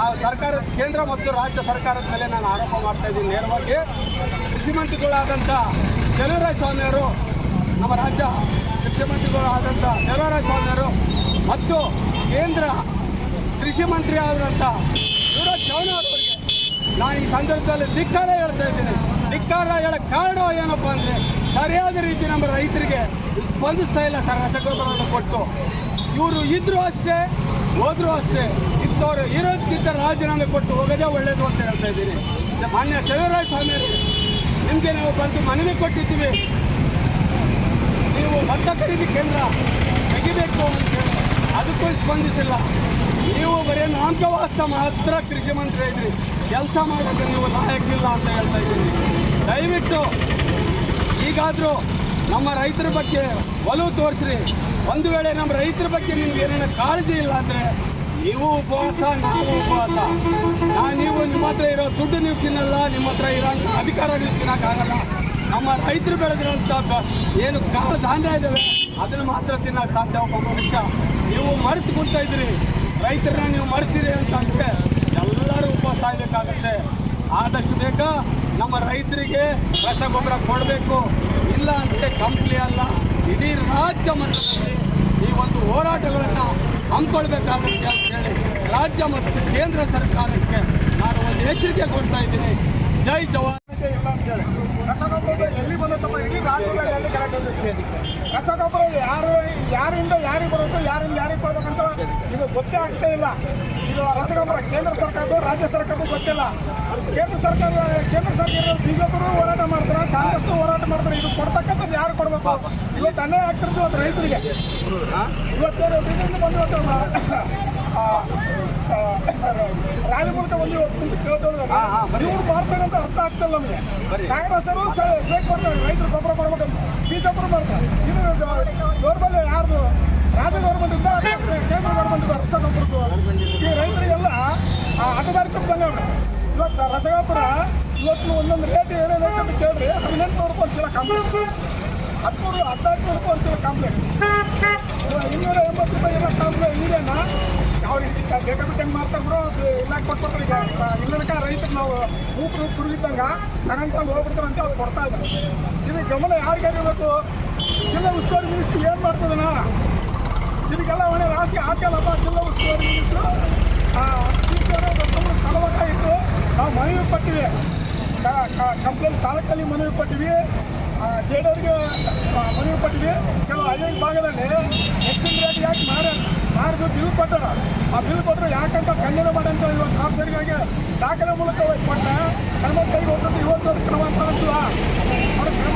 ಆ ಸರ್ಕಾರ, ಕೇಂದ್ರ ಮತ್ತು ರಾಜ್ಯ ಸರ್ಕಾರದ ಮೇಲೆ ನಾನು ಆರೋಪ ಮಾಡ್ತಾ ಇದ್ದೀನಿ ನೇರವಾಗಿ. ಕೃಷಿ ಮಂತ್ರಿಗಳಾದಂಥ ಚೆಲುವರಾಯ ಸ್ವಾಮಿಯವರು ನಮ್ಮ ರಾಜ್ಯ ಕೃಷಿ ಮಂತ್ರಿಗಳಾದಂಥ ಚೆಲುವರಾಯ ಸ್ವಾಮಿಯವರು ಮತ್ತು ಕೇಂದ್ರ ಕೃಷಿ ಮಂತ್ರಿ ಆದಂಥ ಯುವರಾಜ್ ಚೌಹಾಣ್ ಅವರಿಗೆ ನಾನು ಈ ಸಂದರ್ಭದಲ್ಲಿ ಧಿಕ್ಕಾರ ಹೇಳ್ತಾ ಇದ್ದೀನಿ. ಧಿಕ್ಕಾರ ಹೇಳ ಕಾರಣ ಏನಪ್ಪ ಅಂದರೆ ಸರಿಯಾದ ರೀತಿ ನಮ್ಮ ರೈತರಿಗೆ ಸ್ಪಂದಿಸ್ತಾ ಇಲ್ಲ, ಸರ್, ರಸಗೊಬ್ಬರವನ್ನು ಕೊಟ್ಟು. ಇವರು ಇದ್ರು ಅಷ್ಟೇ, ಹೋದ್ರು ಅಷ್ಟೇ ಇದ್ದವರು ಇರೋದಕ್ಕಿಂತ ರಾಜೀನಾಮೆ ಕೊಟ್ಟು ಹೋಗೋದೇ ಒಳ್ಳೇದು ಅಂತ ಹೇಳ್ತಾ ಇದ್ದೀನಿ. ಮಾನ್ಯ ಚಂದ್ರರಾಜ ಸ್ವಾಮಿ ನಿಮಗೆ ನಾವು ಬಂದು ಮನವಿ ಕೊಟ್ಟಿದ್ದೀವಿ. ನೀವು ಭತ್ತ ಖರೀದಿ ಕೇಂದ್ರ ತೆಗಿಬೇಕು ಅಂತ ಹೇಳಿ, ಅದಕ್ಕೂ ಸ್ಪಂದಿಸಿಲ್ಲ. ನೀವು ಬರೀ ನಾಮಕವಾಸ್ತ ಮಾತ್ರ ಕೃಷಿ ಮಂತ್ರಿ ಇದ್ರಿ ಕೆಲಸ ಮಾಡೋಕ್ಕೆ ನೀವು ಲಾಯಕ್ಕಿಲ್ಲ ಅಂತ ಹೇಳ್ತಾ ಇದ್ದೀನಿ. ದಯವಿಟ್ಟು ಈಗಾದರೂ ನಮ್ಮ ರೈತರ ಬಗ್ಗೆ ಒಲವು ತೋರಿಸ್ರಿ. ಒಂದು ವೇಳೆ ನಮ್ಮ ರೈತರ ಬಗ್ಗೆ ನಿಮ್ಗೆ ಏನೇನು ಕಾಳಜಿ ಇಲ್ಲ ಅಂದರೆ ನೀವು ಉಪವಾಸ, ನಾವು ಉಪವಾಸ. ನಾ ನೀವು ನಿಮ್ಮ ಹತ್ರ ಇರೋ ದುಡ್ಡು ನೀವು ತಿನ್ನಲ್ಲ, ನಿಮ್ಮ ಹತ್ರ ಇರೋ ಅಧಿಕಾರ ನೀವು ತಿನ್ನೋಕ್ಕಾಗಲ್ಲ ನಮ್ಮ ರೈತರು ಬೆಳೆದಿರೋಂಥ ಏನು ಕಾಳು ಧಾನ್ಯ ಇದ್ದಾವೆ, ಅದನ್ನು ಮಾತ್ರ ತಿನ್ನೋಕ್ಕೆ ಸಾಧ್ಯ ಒಬ್ಬ ಮನುಷ್ಯ. ನೀವು ಮರೆತು ಕುಂತ ಇದ್ರಿ ರೈತರನ್ನ ನೀವು ಮರ್ತೀರಿ ಅಂತಂದರೆ ಎಲ್ಲರೂ ಉಪವಾಸ ಆಗಬೇಕಾಗತ್ತೆ. ಆದಷ್ಟು ಬೇಗ ನಮ್ಮ ರೈತರಿಗೆ ರಸಗೊಬ್ಬರ ಕೊಡಬೇಕು. ಇಲ್ಲ ಅಂದರೆ ಕಂಪ್ನಿ ಅಲ್ಲ, ಇಡೀ ರಾಜ್ಯ ಮಟ್ಟದಲ್ಲಿ ಈ ಒಂದು ಹೋರಾಟಗಳನ್ನು ಹಮ್ಮಿಕೊಳ್ಬೇಕಾಗುತ್ತೆ ಅಂತ ಹೇಳಿ ರಾಜ್ಯ ಮತ್ತು ಕೇಂದ್ರ ಸರ್ಕಾರಕ್ಕೆ ನಾನು ಒಂದು ಎಚ್ಚರಿಕೆ ಕೊಡ್ತಾ ಇದ್ದೀನಿ. ಜೈ ಜವಾನ್. ಅಂತೇಳಿ ರಸಗೊಬ್ಬರ ಎಲ್ಲಿ ಕರೆಕ್ಟ್ ಇದೆ ರಸಗೊಬ್ಬರ ಯಾರು ಯಾರಿಂದ ಯಾರಿಗೆ ಬರೋದು ಯಾರಿಂದ ಯಾರಿಗೆ ಕೊಡ್ಬೇಕಂತ ಇದು ಗೊತ್ತೇ ಆಗ್ತಾ ಇಲ್ಲ. ಇದು ರಸಗೊಬ್ಬರ ಕೇಂದ್ರ ಸರ್ಕಾರದ್ದು ರಾಜ್ಯ ಸರ್ಕಾರದ್ದು ಗೊತ್ತಿಲ್ಲ. ಕೇಂದ್ರ ಸರ್ಕಾರ ಕೇಂದ್ರ ಸರ್ಕಾರ ಬಿಜೆಪಿರು ಹೋರಾಟ ಮಾಡ್ತಾರೆ ಕಾಂಗ್ರೆಸ್ ಹೋರಾಟ ಮಾಡ್ತಾರೆ. ಇದು ಕೊಡ್ತಕ್ಕಂಥದ್ದು ಯಾರು ಕೊಡಬೇಕು? ಇವತ್ತು ಅನ್ಯಾಯ ಆಗ್ತಿರೋದು ಅದು ರೈತರಿಗೆ. ಇವತ್ತೇನು ಬಿಜೆಪಿ ಬಂದು ರ್ಯಾಲಿ ಮೂಲಕ ಕೇಳ್ತೇವೆ ಇವ್ರು ಮಾಡ್ತಾರೆ ಅಂತ ಅರ್ಥ ಆಗ್ತಲ್ಲ ನಮಗೆ ಕಾಂಗ್ರೆಸ್ ಅವರು ಶೇಕ್ ಮಾಡ್ತಾರೆ ರೈತರು ಗೊಬ್ಬರ ಮಾಡ್ಬೇಕಂತ ಬಿಜೆಪಿ ಮಾಡ್ತಾರೆ ಇದು ಗೌರ್ಮೆಂಟ್ ಯಾರ್ದು ರಾಜ್ಯ ಗೌರ್ಮೆಂಟ್ ಇಂದ ಕೇಂದ್ರ ಗೌರ್ಮೆಂಟ್ ರಸಗೊಬ್ಬರದ್ದು ಈ ರೈತರಿಗೆಲ್ಲ ಆಟಗಾರಿಕೆ ಬಂದೆ ಇವತ್ತು ರಸಗೊಬ್ಬರ ಇವತ್ತು ಒಂದೊಂದು ರೇಟ್ ಏನೇನು ಅಂತ ಕೇಳ್ರಿ ಹದಿನೆಂಟು ರೂಪಾಯಿ ಚೀಲ ಕಮ್ಮಿ ಹದಿಮೂರು ಹದಿನಾಲ್ಕು ರೂಪಾಯಿ ಒಂದ್ಸಲ ಕಾಂಪ್ಲೆಕ್ಸ್ ಇನ್ನೂರ ಎಂಬತ್ತು ರೂಪಾಯಿ ಇರೋ ಕಾಂಪ್ಲೆಕ್ಸ್ ನೀರೇನ ಅವ್ರಿಗೆ ಸಿಕ್ಕ ಬೇಕಾಬಿಟ್ಟಂಗೆ ಮಾಡ್ತಾರೆ ಬಿಡು, ಅದು ಇಲ್ಲ ಕೊಟ್ಬಿಡ್ತಾರೆ ಈಗ. ಇಲ್ಲದಕ್ಕ ರೈತರು ನಾವು ಮೂಕರು ಕುರುಗಿದ್ದಂಗ ತಗೊಂಡು ಹೋಗ್ಬಿಡ್ತಾರೆ ಅಂತ ಅವ್ರು ಕೊಡ್ತಾ ಇದ್ದಾರೆ. ಇದು ಗಮನ ಯಾರಿಗೆ ಇರಬೇಕು ಜಿಲ್ಲಾ ಉಸ್ತುವಾರಿ ಮಿನಿಸ್ಟ್ರಿ ಏನು ಮಾಡ್ತದನ ಇದಕ್ಕೆಲ್ಲ ಒಳ್ಳೆ ರಾಶಿ ಹಾಕಲ್ಲಪ್ಪ ಜಿಲ್ಲಾ ಉಸ್ತುವಾರಿ ಮಿನಿಸ್ಟ್ರು ಇತ್ತು ನಾವು ಮನವಿ ಪಟ್ಟಿವಿ ಕಂಪ್ಲೇಂಟ್ ತಾಲೂಕಲ್ಲಿ ಮನವಿ ಪಟ್ಟಿವಿ ಜೇಡೋರಿಗೆ ಮನವಿ ಪಟ್ಟಿವಿ ಕೆಲವು ಹಳ್ಳಿ ಭಾಗದಲ್ಲಿ ಹೆಚ್ಚಿನ ರೇಟ್ ಯಾಕೆ ಮಾರ ಆ ಬಿಲ್ ಕೊಟ್ಟರು ಯಾಕಂತ ಖಂಡನೆ ಮಾಡಂತ ಇವತ್ತು ಆಫೀಸರ್ಗಾಗಿ ದಾಖಲೆ ಮೂಲಕ ಹೋಗಿ ಕೊಟ್ಟ ಕ್ರಮ ಕೈಗೆ ಹೋಗ್ತದೆ ಇವತ್ತು ಕ್ರಮ ತಗೊಂಡಿಲ್ಲ ಅವ್ರು ಕ್ರಮ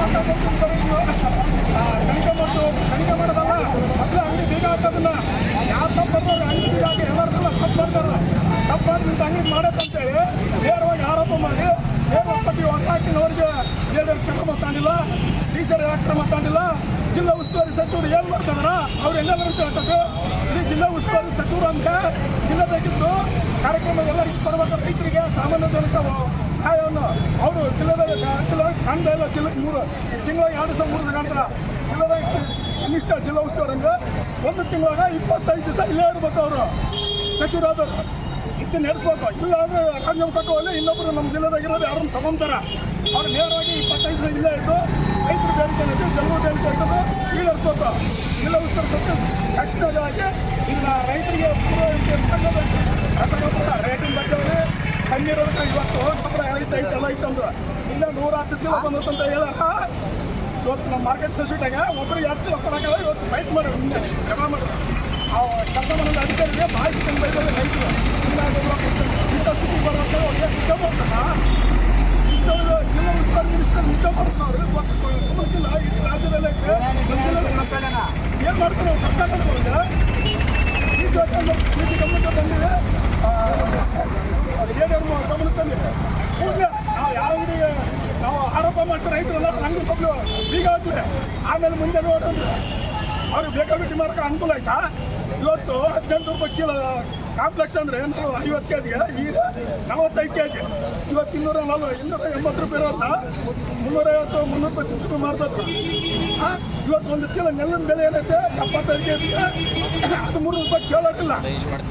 ತನಿಖೆ ಮತ್ತು ತನಿಖೆ ಮಾಡೋದಲ್ಲ, ಮೊದಲು ಅಂಗಡಿ ಬೀಗ ಹಾಕೋದಿಲ್ಲ ಯಾವ ತಪ್ಪು ಅಂಗಡಿ ಬೀಗ ಹಾಕಿ ಎಲ್ಲರೂ ತಪ್ಪು ಮಾಡ್ತಾರೆ. ತಪ್ಪು ಅಂತ ಅಂಗಡಿ ಮಾಡತ್ತಂತೇಳಿ ನೇರವಾಗಿ ಆರೋಪ ಮಾಡಿ, ನೇರವಾಗಿ ಹೊರತಾಕಿನವ್ರಿಗೆ ಏಳರ ಕ್ರಮ ತಗೊಂಡಿಲ್ಲ ಟೀಚರ್ ಯಾಕೆ ಕ್ರಮ ತಗೊಂಡಿಲ್ಲ ಜಿಲ್ಲಾ ಉಸ್ತುವಾರಿ ಸಚಿವರು ಏನು ಮಾಡ್ತಾರ ಅವ್ರು ಎಲ್ಲ ಮಾಡ್ತಾರೆ ಇಲ್ಲಿ ಜಿಲ್ಲಾ ಉಸ್ತುವಾರಿ ಸಚಿವರು ಅಂತ ಜಿಲ್ಲೆದಾಗಿದ್ದು ಕಾರ್ಯಕ್ರಮ ಎಲ್ಲರಿಗೂ ಕೊಡಬೇಕು ರೈತರಿಗೆ ಸಾಮಾನ್ಯ ಜನಕ್ಕೆ ನ್ಯಾಯವನ್ನು. ಅವರು ಜಿಲ್ಲೆದಾಗ ಜಿಲ್ಲಾ ಕಾಣ್ತಾ ಇಲ್ಲ. ಜಿಲ್ಲೆ ಮೂರು, ತಿಂಗಳ ಎರಡು ಸಾವಿರ ಮೂರು ಕಾಣ್ತಾರ ಜಿಲ್ಲೆದಾಗ ಕನಿಷ್ಠ ಜಿಲ್ಲಾ ಉಸ್ತುವಾರಿ ಅಂದ್ರೆ ಒಂದು ತಿಂಗಳಾಗ ಇಪ್ಪತ್ತೈದು ದಿವಸ ಇಲ್ಲೇ ಇರ್ಬೇಕು ಅವರು. ಸಚಿವರಾದವರು ಇದನ್ನ ನಡೆಸ್ಬೇಕು. ಇಲ್ಲ ಅಂದ್ರೆ ರಾಜ್ಯಂ ಕಟ್ಟುವಲ್ಲಿ ಇನ್ನೊಬ್ಬರು ನಮ್ಮ ಜಿಲ್ಲೆದಾಗಿರೋದು ಯಾರನ್ನು ತಗೊಂತಾರ? ಅವ್ರು ನೇರವಾಗಿ ಇಪ್ಪತ್ತೈದು ಇಲ್ಲ ಇದ್ದು ರೈತರು ಬೇಡಿಕೆ ಇದೆ ಜನ್ಮ ಬೇಡಿಕೆ ಇರ್ತದೆ ಈಡೇರಿಸ್ಬೇಕು ಇಲ್ಲ ಉತ್ತರ ಸತ್ಯ ಕಷ್ಟದಾಗಿ ಇದನ್ನ ರೈತರಿಗೆ ರಸಗೊಬ್ಬರ ರೇಟಿನ ಬಗ್ಗೆ ಕಣ್ಣೀರೋದಕ್ಕೆ ಇವತ್ತು ಗೊಬ್ಬರ ಐತೆ, ಎಲ್ಲ ಐತಂದ್ರೆ ಇಲ್ಲ ನೂರ ಹತ್ತು ಚೀಲ ಅಂತ ಹೇಳಲ್ಲ ಇವತ್ತು ನಮ್ಮ ಮಾರ್ಕೆಟ್ ಸೊಸೈಟಿಯಾಗ ಒಬ್ಬರಿಗೆ ಎರಡು ಚೀಲ ಕೊಡೋಕ್ಕಲ್ಲ ಇವತ್ತು ಫೈಟ್ ಮಾಡಿ ಜಮ ಮಾಡಿದ್ರು ಆ ಕೆಲಸ ಮಾಡೋದು ಅಧಿಕಾರಿಗೆ ಮಾಹಿತಿ ತಂದು ರೈತರು. ಇಲ್ಲ ಇಂಥ ಸ್ಥಿತಿ ಬರುವಂತ ಅವ್ರಿಗೆ ಇಷ್ಟೊಂದು ಜಿಲ್ಲಾ ಉಸ್ತುವಾರಿ ಮಿನಿಸ್ಟರ್ ರಾಜ್ಯದಲ್ಲೇ ಏನು ಮಾಡ್ತಾರೆ? ಈ ಗಮನಕ್ಕೆ ಬಂದಿದೆ. ಜೆಡಿಎಸ್ ಗಮನಕ್ಕೆ ಬಂದಿದೆ ಕೂಡಲೇ ನಾವು ಯಾವ ನಾವು ಆರೋಪ ಮಾಡ್ತಾರೆ ರೈತರೆಲ್ಲ ಈಗ ಹಾಕ್ಲಿ ಆಮೇಲೆ ಮುಂದೆ ನೋಡಂದ್ರೆ ಅವ್ರಿಗೆ ಬೇಕಾಬಿಟ್ಟು ಮಾಡೋಕೆ ಅನುಕೂಲ ಆಯ್ತಾ? ಇವತ್ತು ಹದಿನೆಂಟು ರೂಪಾಯಿ ಚೀಲ ಕಾಂಪ್ಲೆಕ್ಸ್ ಅಂದರೆ ನಾವು ಐವತ್ತು ಕೆ ಜಿಗೆ ಈಗ ನಲವತ್ತೈದು ಕೆ ಜಿ. ಇವತ್ತು ಇನ್ನೂರ ನಲ್ವ ಇನ್ನೂರ ಎಂಬತ್ತು ರೂಪಾಯಿ ಇರೋದನ್ನ ಮುನ್ನೂರೈವತ್ತು ಮುನ್ನೂರು ರೂಪಾಯಿ ಸಿಕ್ಸ್ ರೂಪಾಯಿ ಮಾಡ್ತಾರೆ ಇವತ್ತು ಒಂದು ಚೀಲ ನೆಲ್ಲಿನ ಬೆಲೆ ಏನೈತೆ? ಎಪ್ಪತ್ತೈದು ಕೆ ಜಿಗೆ ಹದಿಮೂರು ರೂಪಾಯಿ ಕೇಳೋದಿಲ್ಲ.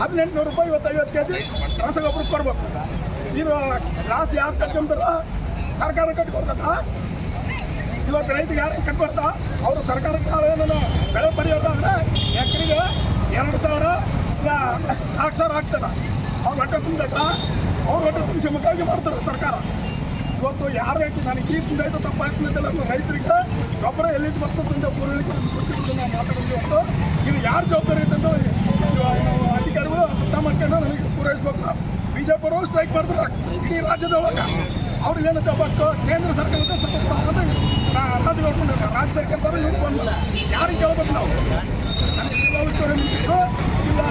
ಹದಿನೆಂಟುನೂರು ರೂಪಾಯಿ ಇವತ್ತು ಐವತ್ತು ಕೆ ಜಿ. ರಸಗೊಬ್ಬರ ಕೊಡ್ಬೇಕು. ನೀರು ಲಾಸ್ ಯಾರು ಕಟ್ಕೊಂತಾರ ಸರ್ಕಾರ ಕಟ್ಕೊಡ್ತದ? ಇವತ್ತು ರೈತರಿಗೆ ಯಾರು ಕಟ್ಕೊಡ್ತಾ? ಅವರು ಸರ್ಕಾರಕ್ಕೆ ಏನೋ ಬೆಳೆ ಪರಿಹಾರ ಅಂದರೆ ಎಕರೆಗೆ ಎರಡು ಸಾವಿರ ನಾಲ್ಕು ಸಾವಿರ ಆಗ್ತದ. ಅವ್ರು ಹೊಟ್ಟೆ ತುಂಬಬೇಕಾ ಅವ್ರು ಹೊಟ್ಟೆ ತುಂಬಿಸಿ ಮುಖಾಗಿ ಮಾಡ್ತಾರೆ ಸರ್ಕಾರ. ಇವತ್ತು ಯಾರು ರೈತ ನನಗೆ ಈ ತಿಂದಾಯ್ತು ತಪ್ಪ ಆಗ್ತಿಲ್ಲ ರೈತರಿಗೆ ಗೊಬ್ಬರ ಎಲ್ಲಿಂದ ಬರ್ತದೆ ಅಂತ ಪೂರೈಕೆ ಗೊತ್ತಿರೋದು ನಾವು ಮಾತಾಡೋದು ಇವತ್ತು. ಇದು ಯಾರು ಜವಾಬ್ದಾರಿ ಐತೆ ಅಂತ ಅಧಿಕಾರಿಗಳು ಅರ್ಥ ಮಾಡ್ಕೊಂಡು ನನಗೆ ಪೂರೈಸ್ಬೇಕು. ಬಿಜೆಪಿಯವರು ಸ್ಟ್ರೈಕ್ ಮಾಡಿದ್ರು. ಇಡೀ ರಾಜ್ಯದೊಳಗೆ ಅವ್ರಿಗೆ ಏನು ತಪ್ಪು ಕೇಂದ್ರ ಸರ್ಕಾರದ ಸತತ ರಾಜ್ಯ ಗೌರ್ಮೆಂಟ್ ರಾಜ್ಯ ಸರ್ಕಾರದವರು ಇವ್ರು ಬಂದ ಯಾರಿಗೆ ಕೇಳ್ಬೇಕು ನಾವು? ಜಿಲ್ಲಾ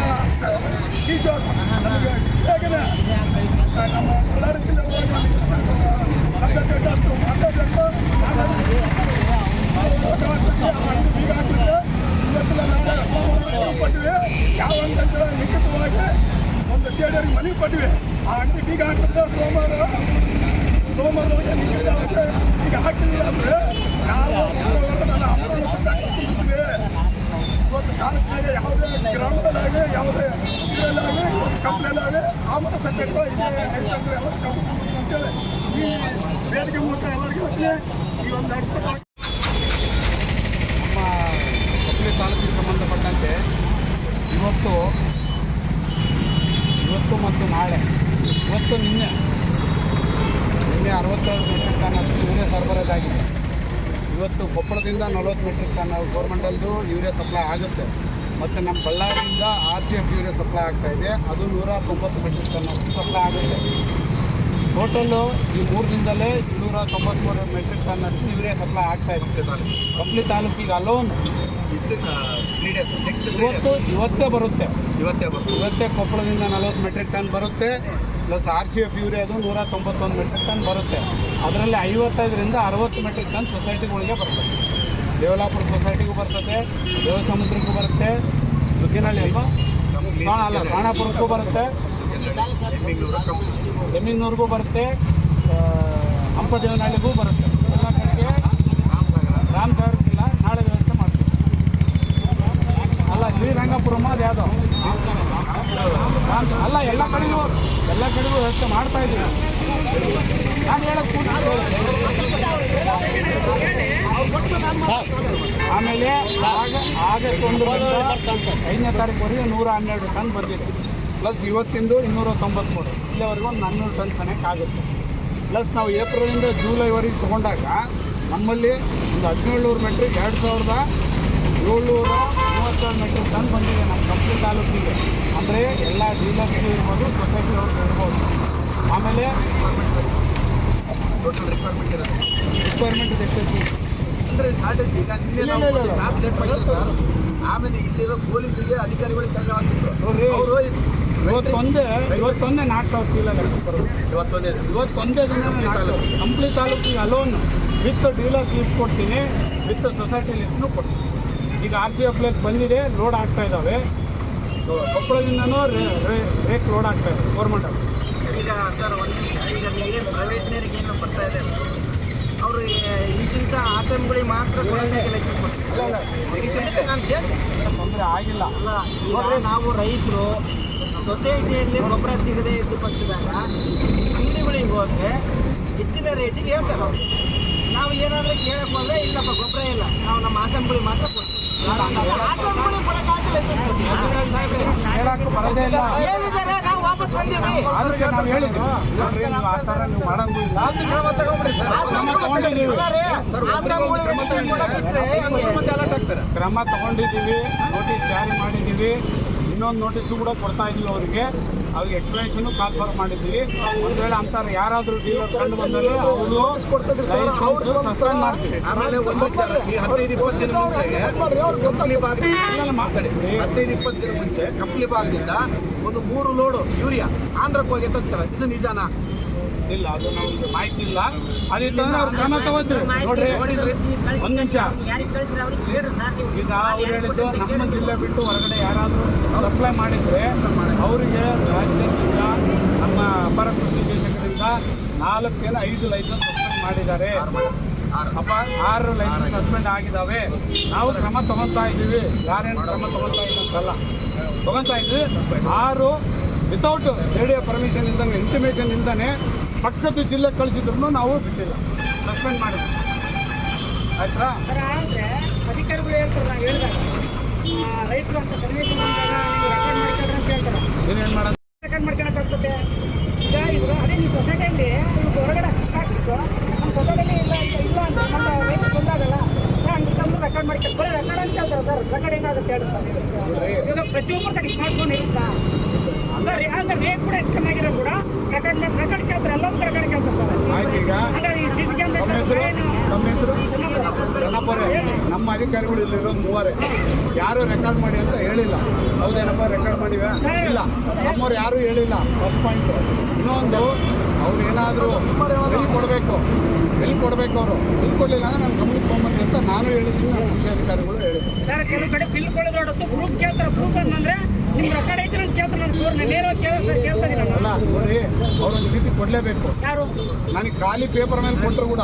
ಡಿ ಸಿ ಅವರು ನಮಗೆ ಬೇಗನೆ ನಮ್ಮ ಬಳ್ಳಾರಿ ಜಿಲ್ಲೆ ಒಳಗೆ ನಮಗೆ ಅಷ್ಟು ಮಾಡಲೇಬೇಕು ಬೀಗ ಹಾಕಿದ್ರೆ ಇವತ್ತಿನ ನಾಳೆ ಸೋಮವಾರ ಕೊಟ್ಟಿವಿ ಯಾವ ಅಂತ ಲಿಖಿತವಾಗಿ ಒಂದು ಜೇಡಿಯರಿಗೆ ಮನವಿ ಕೊಟ್ಟಿವಿ ಆ ಅಂಗಡಿ ಬೀಗ ಹಾಕಿದ್ರೆ ಸೋಮವಾರ ಸೋಮವಾರದೊಳಗೆ ಲಿಖಿತವಾಗಿ ಈಗ ಹಾಕಿಲ್ಲ ಅಂದರೆ ನಾವು ನನ್ನ ಅಮರಣ ಸತ್ಯಾಗ್ರಹ ಇವತ್ತು ತಾಲೂಕಿನಾಗೆ ಯಾವುದೇ ಗ್ರಾಮದಲ್ಲಾಗಲಿ ಯಾವುದೇ ಇದರಲ್ಲಾಗಲಿ ಕಂಪ್ನಿಯಲ್ಲಾಗಲಿ ಆಮದ ಸತ್ಯಾಗ್ರಹ ಇದೆ ರೈತರು ಎಲ್ಲ ಕಂಪ್ನಿ ಅಂತೇಳಿ ಈ ವೇದಿಕೆ ಮೂಲಕ ಎಲ್ಲರಿಗೂ ಹೇಳ್ತೀನಿ ಈ ಒಂದು ಅರ್ಥ ನಮ್ಮ ಕೊಪ್ಪಳಿ ತಾಲೂಕಿಗೆ ಸಂಬಂಧಪಟ್ಟಂತೆ ಇವತ್ತು ಇವತ್ತು ನಾಳೆ. ಇವತ್ತು ನಿನ್ನೆ. ನಿನ್ನೆ ಅರವತ್ತೇಳು ಮೆಟ್ರಿಕ್ ಟನ್ ಅಷ್ಟು ಯೂರಿಯಾ ಸರಬರಾಜಾಗಿದೆ. ಇವತ್ತು ಕೊಪ್ಪಳದಿಂದ ನಲವತ್ತು ಮೆಟ್ರಿಕ್ ಟನ್ ಗೌರ್ಮೆಂಟಲ್ಲೂ ಯೂರಿಯಾ ಸಪ್ಲೈ ಆಗುತ್ತೆ. ಮತ್ತು ನಮ್ಮ ಬಳ್ಳಾರಿಯಿಂದ R C F urea supply ಆಗ್ತಾಯಿದೆ ಅದು ನೂರ ತೊಂಬತ್ತು ಮೆಟ್ರಿಕ್ ಟನ್ ಸಪ್ಲೈ ಆಗುತ್ತೆ. ಟೋಟಲ್ಲು ಈ ಮೂರು ದಿನದಲ್ಲೇ ಇನ್ನೂರ ತೊಂಬತ್ಮೂರು ಮೆಟ್ರಿಕ್ ಟನ್ ಅಷ್ಟು ಇವರೇ ಸಪ್ಲೈ ಆಗ್ತಾ ಇದೆ ಕಂಪ್ಲಿ ತಾಲೂಕಿಗೆ ಅಲೋನ್ ತ್ರೀ ಡೇಸ್ ನೆಕ್ಸ್ಟ್ ಇವತ್ತು ಇವತ್ತೇ ಬರುತ್ತೆ. ಇವತ್ತೇ ಬರುತ್ತೆ. ಇವತ್ತೇ ಕೊಪ್ಪಳದಿಂದ ನಲವತ್ತು ಮೆಟ್ರಿಕ್ ಟನ್ ಬರುತ್ತೆ ಪ್ಲಸ್ ಆರ್ ಸಿ ಎಫ್ ಯೂರಿಯಾದು ನೂರ ತೊಂಬತ್ತೊಂದು ಮೆಟ್ರಿಕ್ ಟನ್ ಬರುತ್ತೆ. ಅದರಲ್ಲಿ ಐವತ್ತೈದರಿಂದ ಅರವತ್ತು ಮೆಟ್ರಿಕ್ ಟನ್ ಸೊಸೈಟಿಗಳಿಗೆ ಬರ್ತದೆ ದೇವಲಾಪುರ ಸೊಸೈಟಿಗೂ ಬರ್ತದೆ ದೇವಸಮುದ್ರಕ್ಕೂ ಬರುತ್ತೆ ಸುಗ್ಗಿನಹಳ್ಳಿ ಅಲ್ವಾ? ಅಲ್ಲ ರಾಣಾಪುರಕ್ಕೂ ಬರುತ್ತೆ. ಎಮ್ಮಿಂಗ್ನೂರಿಗೂ ಬರುತ್ತೆ ಹಂಪದೇವನಹಳ್ಳಿಗೂ ಬರುತ್ತೆ. ಎಲ್ಲ ಕಡೆಗೆ ರಾಮ್ ಇಲ್ಲ ನಾಳೆ ವ್ಯವಸ್ಥೆ ಮಾಡ್ತೀವಿ. ಅಲ್ಲ, ಶ್ರೀರಂಗಪುರಮ್ಮ ಅದು ಯಾವುದೋ? ಅಲ್ಲ, ಎಲ್ಲ ಕಡೆಗೂ ಎಲ್ಲ ಕಡೆಗೂ ವ್ಯವಸ್ಥೆ ಮಾಡ್ತಾ ಇದ್ದೀವಿ ನಾನು ಹೇಳಕ್ಕೆ ಆಮೇಲೆ ಆಗಸ್ಟ್ ಒಂದು ಐದನೇ ತಾರೀಕುವರೆಗೆ ನೂರ ಹನ್ನೆರಡು ಟನ್ ಬಂದಿದೆ. ಪ್ಲಸ್ ಇವತ್ತಿಂದು ಇನ್ನೂರ ತೊಂಬತ್ಮೂರು ಇಲ್ಲಿವರೆಗೂ ಒಂದು ನಾನ್ನೂರು ಟನ್ ಆಗುತ್ತೆ. ಪ್ಲಸ್ ನಾವು ಏಪ್ರಿಲಿಂದ ಜೂಲೈವರೆಗೆ ತೊಗೊಂಡಾಗ ನಮ್ಮಲ್ಲಿ ಒಂದು ಹದಿನೇಳುನೂರು ಮೆಟ್ರಿಕ್ ಎರಡು ಸಾವಿರದ ಏಳ್ನೂರ ಮೂವತ್ತೇಳು ಮೆಟ್ರಿಕ್ ಟನ್ ಬಂದಿದೆ ನಮ್ಮ ಕಂಪ್ನಿ ತಾಲೂಕಿಗೆ. ಅಂದರೆ ಎಲ್ಲ ಡೀಲರ್ಸ್ಗೂ ಇರ್ಬೋದು ಸೊಸೈಟಿ ಅವ್ರಿಗೆ ಇರ್ಬೋದು. ಆಮೇಲೆ ಟೋಟಲ್ ರಿಕ್ವೈರ್ಮೆಂಟ್ ಇರೋದು ರಿಕ್ವೈರ್ಮೆಂಟ್ ಎಷ್ಟೈತಿ ಅಂದರೆ ಶಾರ್ಟೇಜ್ ಈಗ ನಿನ್ನೆ ಆಮೇಲೆ ಇಲ್ಲಿರೋ ಪೊಲೀಸರಿಗೆ ಅಧಿಕಾರಿಗಳಿಗೆ ನೋಡ್ರಿ. ಅವರು ಇವತ್ತೊಂದೇ ಇವತ್ತೊಂದೇ ನಾಲ್ಕು ಸಾವಿರ ಚೀಲ ಇವತ್ತೊಂದೇ ಇವತ್ತೊಂದೇ ದಿನ ಕಂಪ್ಲೀಟ್ ತಾಲೂಕಿಗೆ ಅಲೋನ್ ವಿತ್ ಡೀಲರ್ ಲಿಸ್ಟ್ ಕೊಡ್ತೀನಿ ವಿತ್ ಸೊಸೈಟಿ ಲಿಸ್ಟ್ನು ಕೊಡ್ತೀನಿ. ಈಗ ಆರ್ ಸಿ ಎಫ್ ಲೆಕ್ ಬಂದಿದೆ ಲೋಡ್ ಆಗ್ತಾ ಇದ್ದಾವೆ ಕೊಪ್ಪಳದಿಂದನೂ ರೇಟ್ ಲೋಡ್ ಆಗ್ತಾ ಇದೆ ಗೌರ್ಮೆಂಟ್ ಈಗ ಸರ್ ಒಂದು ನಿಮಿಷ. ಈಗ ನೀವೇನು ಪ್ರೈವೇಟ್ನವ್ರಿಗೆ ಏನು ಬರ್ತಾ ಇದೆ. ಅವರು ಈಗಿಂತ ಅಸೆಂಬ್ಲಿ ಮಾತ್ರ ಕೊಡ್ತಾರೆ ನಾನು ತೊಂದರೆ ಆಗಿಲ್ಲ. ನಾವು ರೈತರು ಸೊಸೈಟಿಯಲ್ಲಿ ಗೊಬ್ಬರ ಸಿಗದೆ ಇದ್ದ ಪಕ್ಷದಾಗ ಅಂಗಡಿಗಳಿಗೆ ಹೋದ್ರೆ ಹೆಚ್ಚಿನ ರೇಟಿಗೆ ಹೇಳ್ತಾರೆ ಅವ್ರು. ನಾವು ಏನಾದರೂ ಕೇಳಕ್ ಹೋದ್ರೆ ಇಲ್ಲಪ್ಪ ಗೊಬ್ಬರ ಇಲ್ಲ. ನಾವು ನಮ್ಮ ಆಸಂಬಳಿ ಮಾತ್ರ ಕೊಡ್ತೀವಿ. ನಾವು ವಾಪಸ್ ಬಂದೀವಿ. ಕ್ರಮ ತಗೊಂಡಿದ್ದೀವಿ. ನೋಟಿಸ್ ಜಾರಿ ಮಾಡಿದ್ದೀವಿ. ಇನ್ನೊಂದು ನೋಟಿಸು ಕೂಡ ಕೊಡ್ತಾ ಇದ್ದೀವಿ ಅವರಿಗೆ. ಅವ್ರಿಗೆ ಎಕ್ಸ್ಪ್ಲನೇಷನ್ ಕಾಲ್ಫರ್ ಮಾಡಿದ್ದೀವಿ. ಒಂದು ವೇಳೆ ಅಂತಾರೆ ಯಾರಾದರೂ ಡೀಲರ್ ಕಂಡು ಬಂದರೆ ಅವರು ಸಸ್ಪೆಂಡ್ ಮಾಡ್ತೀವಿ. ಮಾತಾಡಿ. ಹದಿನೈದು ಇಪ್ಪತ್ತು ದಿನ ಮುಂಚೆ ಕಂಪ್ಲಿ ಭಾಗದಿಂದ ಒಂದು ಮೂರು ಲೋಡು ಯೂರಿಯಾ ಆಂಧ್ರಕ್ಕೆ ಹೋಗಿ ತಂತಾರೆ ಇದು ನಿಜಾನ? ಇಲ್ಲ, ಅದು ನಮ್ಗೆ ಮಾಹಿತಿ ಇಲ್ಲ. ಅದಿಲ್ಲ ಅವ್ರು ಕ್ರಮ ತಗೋತೀವಿ ನೋಡ್ರಿ, ಒಂದು ನಿಮಿಷ. ಈಗ ಅವ್ರು ಹೇಳಿದ್ದು ನಮ್ಮ ಜಿಲ್ಲೆ ಬಿಟ್ಟು ಹೊರಗಡೆ ಯಾರಾದರೂ ಸಪ್ಲೈ ಮಾಡಿದ್ರೆ ಅವರಿಗೆ ರಾಜ್ಯದಿಂದ ನಮ್ಮ ಅಪರ ಕೃಷಿ ದೇಶಗಳಿಂದ ನಾಲ್ಕೇನು ಐದು ಲೈಸೆನ್ಸ್ ಸಸ್ಪೆಂಡ್ ಮಾಡಿದ್ದಾರೆ. ಅಪ್ಪ, ಆರು ಲೈಸೆನ್ಸ್ ಸಸ್ಪೆಂಡ್ ಆಗಿದ್ದಾವೆ. ನಾವು ಕ್ರಮ ತಗೊತಾ ಇದ್ದೀವಿ. ಯಾರೇನು ಕ್ರಮ ತಗೊತಾ ಇಲ್ಲ ಅಂತಲ್ಲ. ತಗೊತಾ ಇದ್ವಿ. ಆರು ವಿತೌಟ್ ಎ ಪರ್ಮಿಷನ್ ಇಲ್ದಂಗೆ ಇಂಟಿಮೇಷನ್ ಇಲ್ದೇ ಪಕ್ಕದ ಜಿಲ್ಲೆ ಕಳಿಸಿದ್ರು ನಾವು ಬಿಟ್ಟಿಲ್ಲ. ಸಸ್ಪೆಂಡ್ ಮಾಡಿದ್ವಿ. ಆಯ್ತಾ ಅಧಿಕಾರಿಗಳು ಹೇಳ್ತಾರೆ ನಾವು ಹೇಳಿದಾಗ. ರೈತರು ಅಂತ ಪರ್ಮಿಷನ್ ಬಂದಾಗ ನೀವು ರೆಕಾರ್ಡ್ ಮಾಡ್ಕೊಂಡ್ರೆ ಅಂತ ಹೇಳ್ತಾರೆ. ಏನೇನು ಮಾಡೋದು? ರೆಕಾರ್ಡ್ ಮಾಡ್ಕೊಳಕ್ಕೆ ಆಗ್ತದೆ. ಈಗ ಇವರು ಅದೇ ನೀವು ಸೊಸೈಟಿಯಲ್ಲಿ ಹೊರಗಡೆ ಹಾಕಿತ್ತು ನಮ್ಮ ಸೊಸೈಟಿಯಲ್ಲಿ ಇಲ್ಲ ಇಲ್ಲ ಇಲ್ಲ ಅಂತ ನಮ್ಮ ರೈತರು ಬಂದಾಗಲ್ಲ ಹಂಗೆ ರೆಕಾರ್ಡ್ ಬರೀ ರೆಕಾರ್ಡ್ ಅಂತ ಹೇಳ್ತಾರೆ ಸರ್. ರೆಕಾರ್ಡ್ ಏನಾಗುತ್ತೆ ಹೇಳಿ ಸರ್ ಇವಾಗ ಪ್ರತಿಯೊಬ್ಬರ ತಗ ಸ್ಮಾರ್ಟ್ ಫೋನ್ ಇರುತ್ತಾ? ಅಲ್ಲ ರೀ ರೇಟ್ ಕೂಡ ಹೆಚ್ಚು ಕಮ್ಮಿ ಆಗಿರೋ ಕೂಡ ರೆಕಾರ್ಡ್ ರೆಕಾರ್ಡ್ ಕೇಳ್ತಾರೆ ಎಲ್ಲೊಂದು ರೆಕಾರ್ಡ್ ಕೇಳ್ತಾರೆ ಈಗ. ಈ ಸಿ ಸಿ ನಮ್ಮ ಜನಪರೇ ನಮ್ಮ ಅಧಿಕಾರಿಗಳು ಇಲ್ಲಿರೋದು ಮೂವರೇ. ಯಾರು ರೆಕಾರ್ಡ್ ಮಾಡಿ ಅಂತ ಹೇಳಿಲ್ಲ. ಹೌದೇನಪ್ಪ ರೆಕಾರ್ಡ್ ಮಾಡಿವೆ? ಇಲ್ಲ. ನಮ್ಮವ್ರು ಯಾರು ಹೇಳಿಲ್ಲ. ಫಸ್ಟ್ ಪಾಯಿಂಟ್ ಇನ್ನೊಂದು ಅವ್ರು ಏನಾದರೂ ಬಿಲ್ ಕೊಡಬೇಕು. ಬಿಲ್ ಕೊಡಬೇಕು ಅವರು. ಬಿಲ್ ಕೊಡಲಿಲ್ಲ ಅಂದ್ರೆ ನಾನು ಗಮನಕ್ಕೆ ತೊಗೊಂಬನ್ನಿ ಅಂತ ನಾನು ಹೇಳಿದ್ದೀನಿ ನಮ್ಮ ಕೃಷಿ ಅಧಿಕಾರಿಗಳು ಹೇಳಿದ್ರು. ಸರ್ ಕೆಲವು ಕಡೆ ಬಿಲ್ ಕೊಡೋದು ಪ್ರೂಫ್ ಕೇಳ್ತಾರೆ ಪ್ರೂಫ್ ಅಂತಂದ್ರೆ ನಿಮ್ ರೊಕ್ಕ ಐತೆ ಅಂತ ಕೇಳ್ತಾರೆ ನಾನು ತೋರ್ ನೇರವಾಗಿ ಕೇಳ್ತಾರೆ ಅಲ್ಲ ನಾನು. ನೋಡಿ ಅವ್ರೊಂದು ಚೀಟಿ ಕೊಡ್ಲೇಬೇಕು. ಯಾರು? ನನಗೆ ಖಾಲಿ ಪೇಪರ್ ಮೇಲೆ ಕೊಟ್ಟರು ಕೂಡ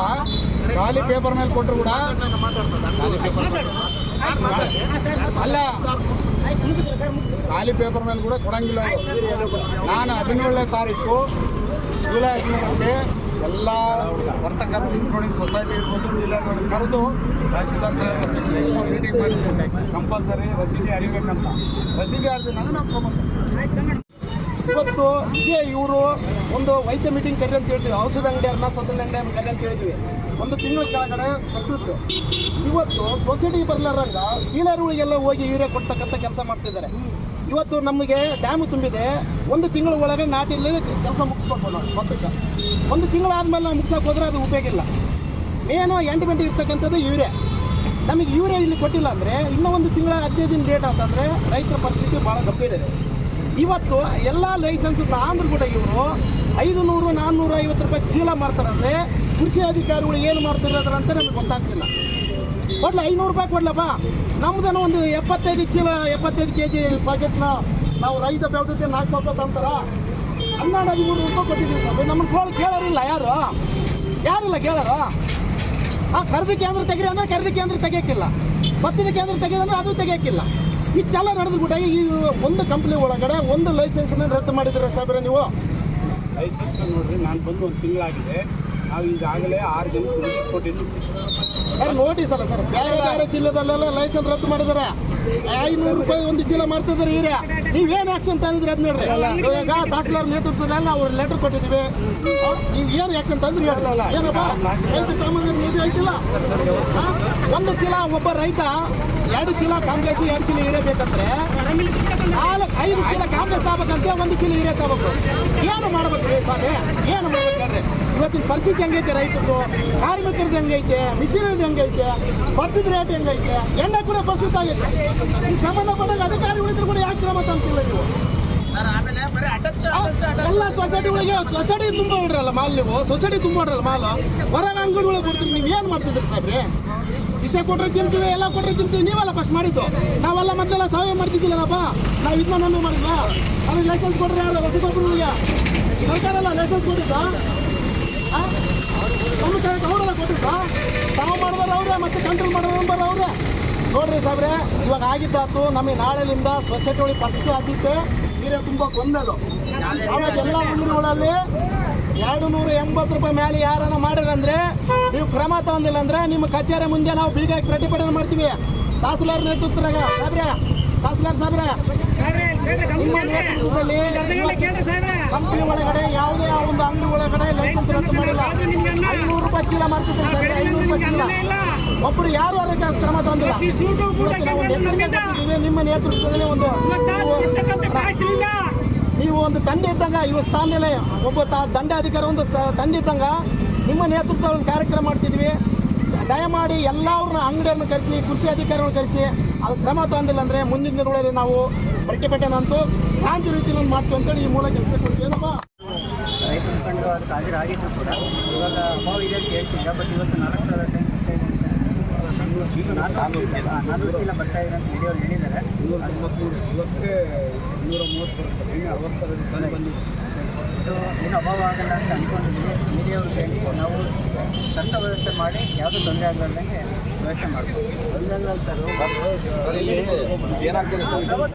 ಖಾಲಿ ಪೇಪರ್ ಮೇಲೆ ಕೊಟ್ಟರು ಕೂಡ ಅಲ್ಲ ಖಾಲಿ ಪೇಪರ್ ಮೇಲೆ ಕೂಡ ಕೊಡಂಗಿಲ್ಲ ನಾನು ಹದಿನೇಳನೇ ತಾರೀಕು ಜುಲೈ ಹದಿನೇಳಕ್ಕೆ ಎಲ್ಲ ವರ್ತಕರು ಇನ್ಕ್ಲೂಡಿಂಗ್ ಸೊಸೈಟಿ ಇರ್ಬೋದು ಡೀಲರ್ಗಳನ್ನು ಕರೆದು ತಹಸೀಲ್ದಾರ್ ಸಾಹೇಬ್ ಮೀಟಿಂಗ್ ಮಾಡಿದ್ದೇವೆ ಕಂಪಲ್ಸರಿ ರಸೀದಿ ಅರಿಬೇಕಂತ ರಸೀದಿ ಅರಿದಿಲ್ಲ ನಾನು ನಾವು ಇವತ್ತು ಇದೇ ಇವರು ಒಂದು ವೈದ್ಯ ಮೀಟಿಂಗ್ ಕರೆ ಅಂತ ಹೇಳ್ತೀವಿ. ಔಷಧ ಅಂಗಡಿಯವ್ರನ್ನ ಅಂಗಡಿ ಕರೆ ಅಂತ ಹೇಳಿದ್ವಿ ಒಂದು ತಿಂಗಳ ಕೆಳಗಡೆ ಕೊಟ್ಟಿದ್ರು. ಇವತ್ತು ಸೊಸೈಟಿ ಬರ್ಲಾರಂಗ ಡೀಲರ್ಗಳಿಗೆಲ್ಲ ಹೋಗಿ ಯೂರಿಯಾ ಕೊಡ್ತಕ್ಕಂಥ ಕೆಲಸ ಮಾಡ್ತಿದ್ದಾರೆ. ಇವತ್ತು ನಮಗೆ ಡ್ಯಾಮ್ ತುಂಬಿದೆ. ಒಂದು ತಿಂಗಳ ಒಳಗೆ ನಾಟಿಲ್ಲಿ ಕೆಲಸ ಮುಗಿಸ್ಬೇಕು ನಾವು ಮೊತ್ತಕ್ಕೆ ಒಂದು ತಿಂಗಳಾದ್ಮೇಲೆ ನಾವು ಮುಗಿಸೋಕೆ ಹೋದ್ರೆ ಅದು ಉಪಯೋಗ ಇಲ್ಲ. ಮೇನು ಎಂಟು ಇರ್ತಕ್ಕಂಥದ್ದು ಇವರೇ. ನಮಗೆ ಇವರೇ ಇಲ್ಲಿ ಕೊಟ್ಟಿಲ್ಲ ಅಂದರೆ ಇನ್ನೂ ಒಂದು ತಿಂಗಳ ಹದಿನೈದು ದಿನ ಲೇಟ್ ಆತಂದರೆ ರೈತರ ಪರಿಸ್ಥಿತಿ ಭಾಳ ಗಂಭೀರ ಇದೆ. ಇವತ್ತು ಎಲ್ಲ ಲೈಸೆನ್ಸ್ ಆಂಧ್ರ ಕೂಡ ಇವರು ಐದು ನೂರು ನಾನ್ನೂರ ಐವತ್ತು ರೂಪಾಯಿ ಚೀಲ ಮಾಡ್ತಾರಂದರೆ ಕೃಷಿ ಅಧಿಕಾರಿಗಳು ಏನು ಮಾಡ್ತಿರೋದ್ರ ಅಂತ ನಮಗೆ ಗೊತ್ತಾಗ್ತಿಲ್ಲ. ಕೊಡ್ಲ ಐನೂರು ರೂಪಾಯಿ ಕೊಡ್ಲಪ್ಪ. ನಮ್ದೇನೋ ಒಂದು ಎಪ್ಪತ್ತೈದು ಚೀಲ, ಎಪ್ಪತ್ತೈದು ಕೆ ಜಿ ಪ್ಯಾಕೆಟ್ನ ನಾವು ರೈತ ಬೆಳೆದಿದ್ದೆ ನಾಲ್ಕು ಸಾವಿರ ರೂಪಾಯಿ ತಂತಾರ. ಹನ್ನೆರಡು, ಹದಿಮೂರು ರೂಪಾಯಿ ಕೊಟ್ಟಿದ್ದೀವಿ ನಮ್ಮನ್ನು ಕೇಳಿ, ಕೇಳೋರಿಲ್ಲ ಯಾರು? ಯಾರಿಲ್ಲ ಕೇಳೋರು? ಆ ಖರೀದಿ ಕೇಂದ್ರ ತೆಗೀರಿ ಅಂದ್ರೆ ಖರೀದಿ ಕೇಂದ್ರ ತೆಗಿಯಕ್ಕಿಲ್ಲ ಭತ್ತದ ಕೇಂದ್ರ ಅಂದ್ರೆ ಅದು ತೆಗಿಯಕ್ಕಿಲ್ಲ ಇಷ್ಟೆಲ್ಲ ನಡೆದ್ಬಿಟ್ಟಾಗಿ ಈ ಒಂದು ಕಂಪ್ನಿ ಒಳಗಡೆ ಒಂದು ಲೈಸೆನ್ಸ್ ರದ್ದು ಮಾಡಿದ್ರೆ ಸಾಬ್ರೆ ನೀವು? ಲೈಸೆನ್ಸ್ ನೋಡ್ರಿ, ನಾನು ಬಂದು ಒಂದು ತಿಂಗಳಾಗಿದೆ. ನಾವು ಈಗಾಗಲೇ ಆರು ಜನ ಕೊಟ್ಟಿದ್ದೀವಿ ಸರ್ ನೋಟಿಸ್ ಅಲ್ಲ ಸರ್, ಬೇರೆ ಬೇರೆ ಜಿಲ್ಲೆದಲ್ಲೆಲ್ಲ ಲೈಸೆನ್ಸ್ ರದ್ದು ಮಾಡಿದಾರೆ. ಐನೂರು ರೂಪಾಯಿ ಒಂದು ಚೀಲ ಮಾಡ್ತಿದ್ದಾರೆ ಈಗ ನೀವೇನು ಆಕ್ಷನ್ ತಂದಿದ್ರಿ ಅದ್ ನೋಡ್ರಿ. ಇವಾಗ ತಹಸೀಲ್ದಾರ್ ನೇತೃತ್ವದಲ್ಲಿ ನಾವು ಲೆಟರ್ ಕೊಟ್ಟಿದ್ದೀವಿ. ನೀವು ಏನು ಆಕ್ಷನ್ ತಂದ್ರಿ ಏನಪ್ಪ? ರೈತ ಸಾಮಾನ್ಯರ ನಿಧಿ ಐತಿಲ್ಲ? ಒಂದು ಚೀಲ ಒಬ್ಬ ರೈತ, ಎರಡು ಚೀಲ ಕಾಂಗ್ರೆಸ್, ಎರಡು ಚೀಲ ಇರಬೇಕಂದ್ರೆ ನಾಲ್ಕು, ಐದು ಚೀಲ ಕಾಂಗ್ರೆಸ್ ತಗೋಬೇಕಂತೆ, ಒಂದು ಚೀಲ ಹಿರಿಯ ತಗೋಬೇಕು. ಏನು ಮಾಡ್ಬೇಕು ರೀ ಸ್ವಾಮಿ? ಏನು ಮಾಡ್ಬೇಕು ಹೇಳ್ರಿ ಇವತ್ತಿನ ಪರಿಸ್ಥಿತಿ ಹೆಂಗೈತೆ ರೈತರದು? ಕಾರ್ಮಿಕರದ್ದು ಹೆಂಗೈತೆ? ಮಿಷಿನರಿದು ಹೆಂಗೈತೆ? ಭತ್ತದ ರೇಟ್ ಹೆಂಗೈತೆ? ಎಣ್ಣೆ ಕೂಡ ಪರಿಸ್ಥಿತಿ ಆಗೈತೆ ಈ ಸಂಬಂಧಪಟ್ಟಾಗ ಅಧಿಕಾರಿಗಳಿದ್ರು ಕೂಡ ಯಾಕೆ ಕ್ರಮ ತಂತಿಲ್ಲ ನೀವು? ಎಲ್ಲ ಸೊಸೈಟಿಗಳಿಗೆ ಸೊಸೈಟಿ ತುಂಬ ಹೊಡ್ರಲ್ಲ ಮಾಲ್ ನೀವು? ಸೊಸೈಟಿ ತುಂಬ ಹೊಡ್ರಲ್ಲ ಮಾಲು? ಹೊರಗೆ ಅಂಗಡಿಗಳಿಗೆ ಕೊಡ್ತೀರಿ ನೀವು ಏನು ಮಾಡ್ತಿದ್ರಿ ಸಾಬ್ರಿ ವಿಷ ಕೊಟ್ಟರೆ ತಿಂತೀವಿ ಎಲ್ಲ ಕೊಟ್ಟರೆ ತಿಂತೀವಿ ನೀವೆಲ್ಲ ಫಸ್ಟ್ ಮಾಡಿದ್ದು. ನಾವೆಲ್ಲ ಮೊದಲೆಲ್ಲ ಸಾವಯವ ಮಾಡ್ತಿದ್ದಿಲ್ಲಪ್ಪ ನಾವು ಇದನ್ನ ನಂಬಿ ಮಾಡಿದ್ವಾ? ಅದು ಲೈಸೆನ್ಸ್ ಕೊಡ್ರಿ ಯಾರು ರಸಗೊಬ್ಬರಗಳಿಗೆ? ಸರ್ಕಾರ ಎಲ್ಲ ಲೈಸೆನ್ಸ್ ಕೊಟ್ಟಿದ್ದ? ನಮ್ಮ ಕೈ ಅವರೆಲ್ಲ ಕೊಟ್ಟಿದ್ದ ತಾವು ಮಾಡಿದಾರೆ ಅವ್ರೆ, ಮತ್ತೆ ಕಂಟ್ರೋಲ್ ಮಾಡೋರು ನಂಬರ್ ಅವ್ರೆ. ನೋಡ್ರಿ ಸಾಬ್ರೆ ಇವಾಗ ಆಗಿದ್ದಾತು ನಮಗೆ ನಾಳೆಲಿಂದ ಸ್ವಚ್ಛತೆ ಒಳಗೆ ಪರಿಸ್ಥಿತಿ ಆದಿತ್ತೆ ನೀರೇ ತುಂಬ ಕೊಂದದು ಅವಾಗ ಎಲ್ಲ ಅಂಗಡಿಗಳಲ್ಲಿ ಎರಡು ನೂರ ಎಂಬತ್ತು ರೂಪಾಯಿ ಮೇಲೆ ಯಾರನ್ನ ಮಾಡಿರಂದ್ರೆ, ನೀವು ಕ್ರಮ ತಗೊಂಡಿಲ್ಲ ಅಂದ್ರೆ ನಿಮ್ಮ ಕಚೇರಿ ಮುಂದೆ ನಾವು ಬೀಗ ಪ್ರತಿಭಟನೆ ಮಾಡ್ತೀವಿ. ತಹಸೀಲ್ದಾರ್ ನೇತೃತ್ವದಾಗ ಸಾಬ್ರೆ ತಹಸೀಲ್ದಾರ್ ಸಾಹೇಬ್ರೆ ನಿಮ್ಮ ನೇತೃತ್ವದಲ್ಲಿ ಕಂಪನಿ ಒಳಗಡೆ ಯಾವುದೇ ಆ ಒಂದು ಅಂಗಡಿ ಒಳಗಡೆ ಲೈಸೆನ್ಸ್ ರದ್ದು ಮಾಡಿಲ್ಲ. ಐನೂರು ರೂಪಾಯಿ ಚೀಲ ಮಾಡ್ತಿದ್ರು ಸಾಹೇಬ್ರೆ ಐನೂರು ರೂಪಾಯಿ ಚೀಲ. ಒಬ್ಬರು ಯಾರು ಅದಕ್ಕೆ ಕ್ರಮ ತಗೊಂಡಿಲ್ಲ. ಎಚ್ಚರಿಕೆ ನಿಮ್ಮ ನೇತೃತ್ವದಲ್ಲಿ ಒಂದು ನೀವು- ನೀವು ಒಂದು ದಂಡ ಇದ್ದಂಗ ಇವ ಸ್ಥಾನದಲ್ಲಿ ಒಬ್ಬ ದಂಡ ಅಧಿಕಾರಿ ಒಂದು ದಂಡ ತಂಡ ಇದ್ದಂಗ ನಿಮ್ಮ ನೇತೃತ್ವದಲ್ಲಿ ಒಂದು ಕಾರ್ಯಕ್ರಮ ಮಾಡ್ತಿದ್ವಿ. ದಯಮಾಡಿ ಎಲ್ಲರನ್ನ ಅಂಗಡಿಯನ್ನು ಕರೆಸಿ ಕೃಷಿ ಅಧಿಕಾರಿಗಳನ್ನ ಕರೆಸಿ ಅದು ಕ್ರಮ ತಗೊಂಡಿಲ್ಲ ಅಂದರೆ ಮುಂದಿನ ದಿನಗಳಲ್ಲಿ ನಾವು ಬಟ್ಟೆಪೇಟೆನಂತೂ ಕ್ರಾಂತಿ ಶಾಂತಿ ರೀತಿಯಲ್ಲಿ ಮಾಡ್ತೀವಿ ಅಂತೇಳಿ ಈ ಮೂಲಕ ಕೆಲಸ ಕೊಡ್ತೀವಿ. ಏನಪ್ಪ? ರೈತ ಮುಖಂಡರು ಅದಕ್ಕೆ ಹಾಜರಾಗಿದ್ರು ಕೂಡ. ಇವಾಗ ಅಭಾವ ಇದೆ ಅಂತ ಹೇಳ್ತಿದ್ದ ಬಟ್ ಇವತ್ತು ನಾಲ್ಕು ಸಾವಿರ ನಾಲ್ಕು ಚೀಲ ಬರ್ತಾ ಇದೆ ಅಂತ ಹೇಳಿದ್ದಾರೆ. ಇವತ್ತೇ ಮೂವತ್ತು ಅರವತ್ತರ ಬಂದಿದೆ. ಇದು ಏನು ಅಭಾವ ಆಗಲ್ಲ ಅಂತ ಅಂದ್ಕೊಂಡಿದ್ದೀವಿ ಮೀಡಿಯವ್ರು ಹೇಳಿ ನಾವು ಸ್ವಂತ ವ್ಯವಸ್ಥೆ ಮಾಡಿ ಯಾವುದೂ ತೊಂದರೆ ಆಗಲಾರ್ದಂಗೆ ವ್ಯವಸ್ಥೆ ಇಲ್ಲಿ ಏನಾಗ್ತದೆ